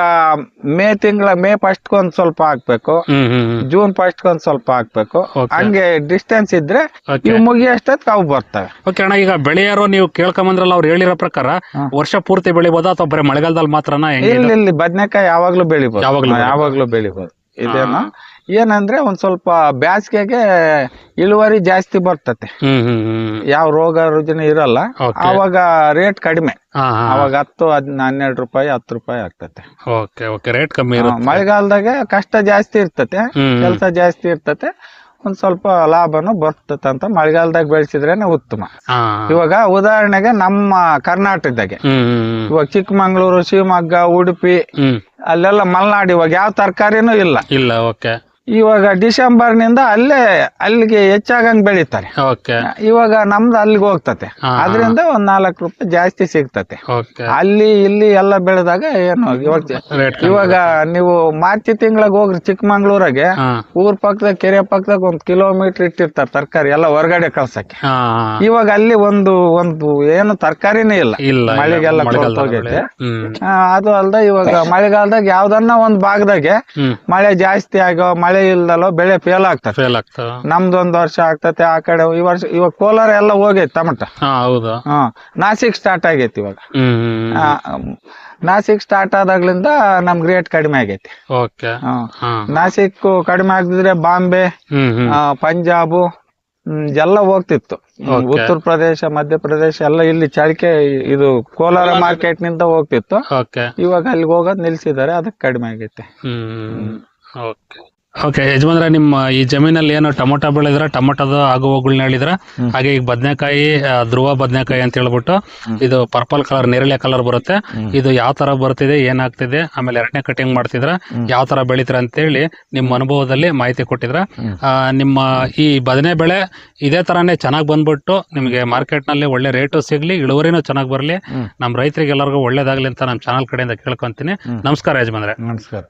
ಮೇ ತಿಂಗಳ ಮೇ ಫಸ್ಟ್ ಒಂದ್ ಸ್ವಲ್ಪ ಹಾಕ್ಬೇಕು. ಹ್ಮ್ ಹ್ಮ್ ಹ್ಮ್. ಜೂನ್ ಫಸ್ಟ್ ಒಂದ್ ಸ್ವಲ್ಪ ಹಾಕ್ಬೇಕು. Okay. ಹಂಗೆ ಡಿಸ್ಟೆನ್ಸ್ ಇದ್ರೆ ಓಕೆ. ಇವು ಮುಗಿಯಷ್ಟೊತ್ ಬರ್ತವೆ. ಓಕೆ ಅಣ್ಣ ಈಗ ಬೆಳೆಯೋರು ನೀವು ಕೇಳ್ಕೊಂಬಂದ್ರಲ್ಲ ಅವ್ರು ಹೇಳಿರೋ ಪ್ರಕಾರ ಹಾ. ವರ್ಷ ಪೂರ್ತಿ ಬೆಳಿಬೋದಾ ಅಥವಾ ಬರೀ ಮಳೆಗಾಲದಲ್ಲಿ ಮಾತ್ರನಾ? ಹೆಂಗೆ ಇದು? ಇಲ್ಲಿ ಇಲ್ಲಿ ಬದ್ನೆಕಾಯಿ ಯಾವಾಗ್ಲೂ ಬೆಳಿಬೋದು. ಯಾವಾಗ್ಲೂ ಹಾ, ಯಾವಾಗ್ಲೂ ಬೆಳಿಬೋದು. ಇದೇನ? ಏನಂದ್ರೆ ಒಂದ್ ಸ್ವಲ್ಪ ಬ್ಯಾಸಿಗೆಗೆ ಇಳುವರಿ ಜಾಸ್ತಿ ಬರ್ತತೆ. ಹ್ಮ್ ಹ್ಮ್ ಹ್ಮ್. ಯಾವ ರೋಗ ರುಜಿನ ಇರಲ್ಲ. Okay. ಅವಾಗ ರೇಟ್ ಕಡಿಮೆ. ಹಾ ಹಾ. ಅವಾಗ ಹತ್ತು ಹದ್ ಹನ್ನೆರಡು ರೂಪಾಯಿ ಹತ್ತು ರೂಪಾಯಿ ಆಗ್ತತೆ. Okay okay. ರೇಟ್ ಕಮ್ಮಿ ಇರುತ್ತೆ. ಮಳೆಗಾಲದಾಗೆ ಕಷ್ಟ ಜಾಸ್ತಿ ಇರ್ತತೆ. ಹ್ಮ್. ಕೆಲಸ ಜಾಸ್ತಿ ಇರ್ತತೆ. ಒಂದ್ ಸ್ವಲ್ಪ ಲಾಭನು ಬರ್ತತೆ ಅಂತ ಮಳೆಗಾಲದಾಗ ಬೆಳೆಸಿದ್ರೇನೆ ಉತ್ತಮ. ಇವಾಗ ಉದಾಹರಣೆಗೆ ನಮ್ಮ ಕರ್ನಾಟಕದಾಗೆ. ಇವಾಗ ಚಿಕ್ಕಮಂಗ್ಳೂರು ಶಿವಮೊಗ್ಗ ಉಡುಪಿ ಅಲ್ಲೆಲ್ಲ ಮಲೆನಾಡು ಇವಾಗ ಯಾವ ತರಕಾರಿನೂ ಇಲ್ಲ. ಇಲ್ಲ ಓಕೆ. ಇವಾಗ ಡಿಸೆಂಬರ್ನಿಂದ ಅಲ್ಲೇ ಅಲ್ಲಿಗೆ ಹೆಚ್ಚಾಗಂಗ್ ಬೆಳಿತಾರೆ. ಓಕೆ. ಇವಾಗ ನಮ್ದು ಅಲ್ಲಿಗೆ ಹೋಗ್ತತೆ. ಅದರಿಂದ ಒಂದ್ ನಾಲ್ಕು ರೂಪಾಯಿ ಜಾಸ್ತಿ ಸಿಗ್ತತೆ. ಓಕೆ. ಅಲ್ಲಿ ಇಲ್ಲಿ ಎಲ್ಲ ಬೆಳೆದಾಗ ಏನು ಇವಾಗ ನೀವು ಮಾರ್ಚ್ ತಿಂಗಳಿಗೆ ಹೋಗ್ರಿ ಚಿಕ್ಕಮಂಗ್ಳೂರಾಗೆ ಊರ್ ಪಕ್ಕದಾಗ ಕೆರೆ ಪಕ್ಕದಾಗ ಒಂದ್ ಕಿಲೋಮೀಟರ್ ಇಟ್ಟಿರ್ತಾರೆ ತರಕಾರಿ ಎಲ್ಲ ಹೊರಗಡೆ ಕಳ್ಸಕ್ಕೆ. ಹಾ ಇವಾಗ ಅಲ್ಲಿ ಒಂದು ಒಂದು ಏನು ತರಕಾರಿನೇ ಇಲ್ಲ. ಮಳೆಗೆಲ್ಲ ಹೋಗೈತೆ. ಹ್ಮ್. ಆ, ಅದು ಅಲ್ದ ಇವಾಗ ಮಳೆಗಾಲದಾಗ ಯಾವ್ದನ್ನ ಒಂದ್ ಭಾಗದಾಗೆ ಹ್ಮ್. ಮಳೆ ಜಾಸ್ತಿ ಆಗೋ ಮಳೆ ಇಲ್ದಲೋ ಬೆಳೆ ಫೇಲ್ ಆಗ್ತದೆ. ಫೇಲ್ ಆಗ್ತಾವ ನಮ್ದೊಂದ್ ವರ್ಷ ಆಗ್ತತೆ ಆ ಕಡೆ ಈ ವರ್ಷ ಇವಾಗ ಕೋಲಾರ ಎಲ್ಲ ಹೋಗೈತೆ ಟಮಟ ಹಾ ಹೌದು. ಹ್ಮ್ ನಾಸಿಕ್ ಸ್ಟಾರ್ಟ್ ಆಗೈತಿ ಇವಾಗ. ಹ್ಮ್ ಹ್ಮ್ ಆ, ನಾಸಿಕ್ ಸ್ಟಾರ್ಟ್ ಆದಾಗ್ಲಿಂದ ನಮ್ಗೆ ರೇಟ್ ಕಡಿಮೆ ಆಗೈತಿ. Okay hmm. ಹಾ. ನಾಸಿಕ್ ಕಡಿಮೆ ಆಗದಿದ್ರೆ ಬಾಂಬೆ ಹ್ಮ್ ಹ್ಮ್. ಆ, ಪಂಜಾಬು ಹ್ಮ್, ಎಲ್ಲ ಹೋಗ್ತಿತ್ತು. ಹ್ಮ್, ಉತ್ತರ ಪ್ರದೇಶ ಮಧ್ಯಪ್ರದೇಶ ಎಲ್ಲ ಇಲ್ಲಿ ಚಳಿಕೆ ಇದು ಕೋಲಾರ ಮಾರ್ಕೆಟ್ನಿಂದ ಹೋಗ್ತಿತ್ತು. ಓಕೆ ಇವಾಗ ಅಲ್ಲಿಗೆ ಹೋಗೋದ್ ನಿಲ್ಸಿದ್ದಾರೆ ಅದಕ್ಕೆ ಕಡಿಮೆ ಆಗೈತೆ. ಹ್ಮ್ ಓಕೆ ಓಕೆ ಯಜಮಾನ್ರೆ ನಿಮ್ಮ ಈ ಜಮೀನಲ್ಲಿ ಏನು ಟೊಮೊಟೊ ಬೆಳೆದ್ರ ಟೊಮೊಟೊದ ಆಗುವಗಳನ್ನ ಹೇಳಿದ್ರ? ಹಾಗೆ ಈಗ ಬದನೆಕಾಯಿ ಧ್ರುವ ಬದನೆಕಾಯಿ ಅಂತ ಹೇಳ್ಬಿಟ್ಟು ಇದು ಪರ್ಪಲ್ ಕಲರ್ ನೇರಳೆ ಕಲರ್ ಬರುತ್ತೆ. ಇದು ಯಾವ ತರ ಬರ್ತಿದೆ ಏನಾಗ್ತಿದೆ ಆಮೇಲೆ ಎರಡನೇ ಕಟಿಂಗ್ ಮಾಡ್ತಿದ್ರ? ಯಾವ ತರ ಬೆಳಿತೀರ ಅಂತೇಳಿ ನಿಮ್ಮ ಅನುಭವದಲ್ಲಿ ಮಾಹಿತಿ ಕೊಟ್ಟಿದ್ರ? ಆ, ನಿಮ್ಮ ಈ ಬದನೆ ಬೆಳೆ ಇದೇ ತರಾನೇ ಚೆನ್ನಾಗಿ ಬಂದ್ಬಿಟ್ಟು ನಿಮಗೆ ಮಾರ್ಕೆಟ್ನಲ್ಲಿ ಒಳ್ಳೆ ರೇಟು ಸಿಗ್ಲಿ ಇಳುವರಿನೂ ಚೆನ್ನಾಗಿ ಬರಲಿ. ನಮ್ಮ ರೈತರಿಗೆ ಎಲ್ಲರಿಗೂ ಒಳ್ಳೇದಾಗ್ಲಿ ಅಂತ ನಮ್ಮ ಚಾನಲ್ ಕಡೆಯಿಂದ ಕೇಳ್ಕೊಂತೀನಿ. ನಮಸ್ಕಾರ ಯಜಮಾನ್ರೆ. ನಮಸ್ಕಾರ.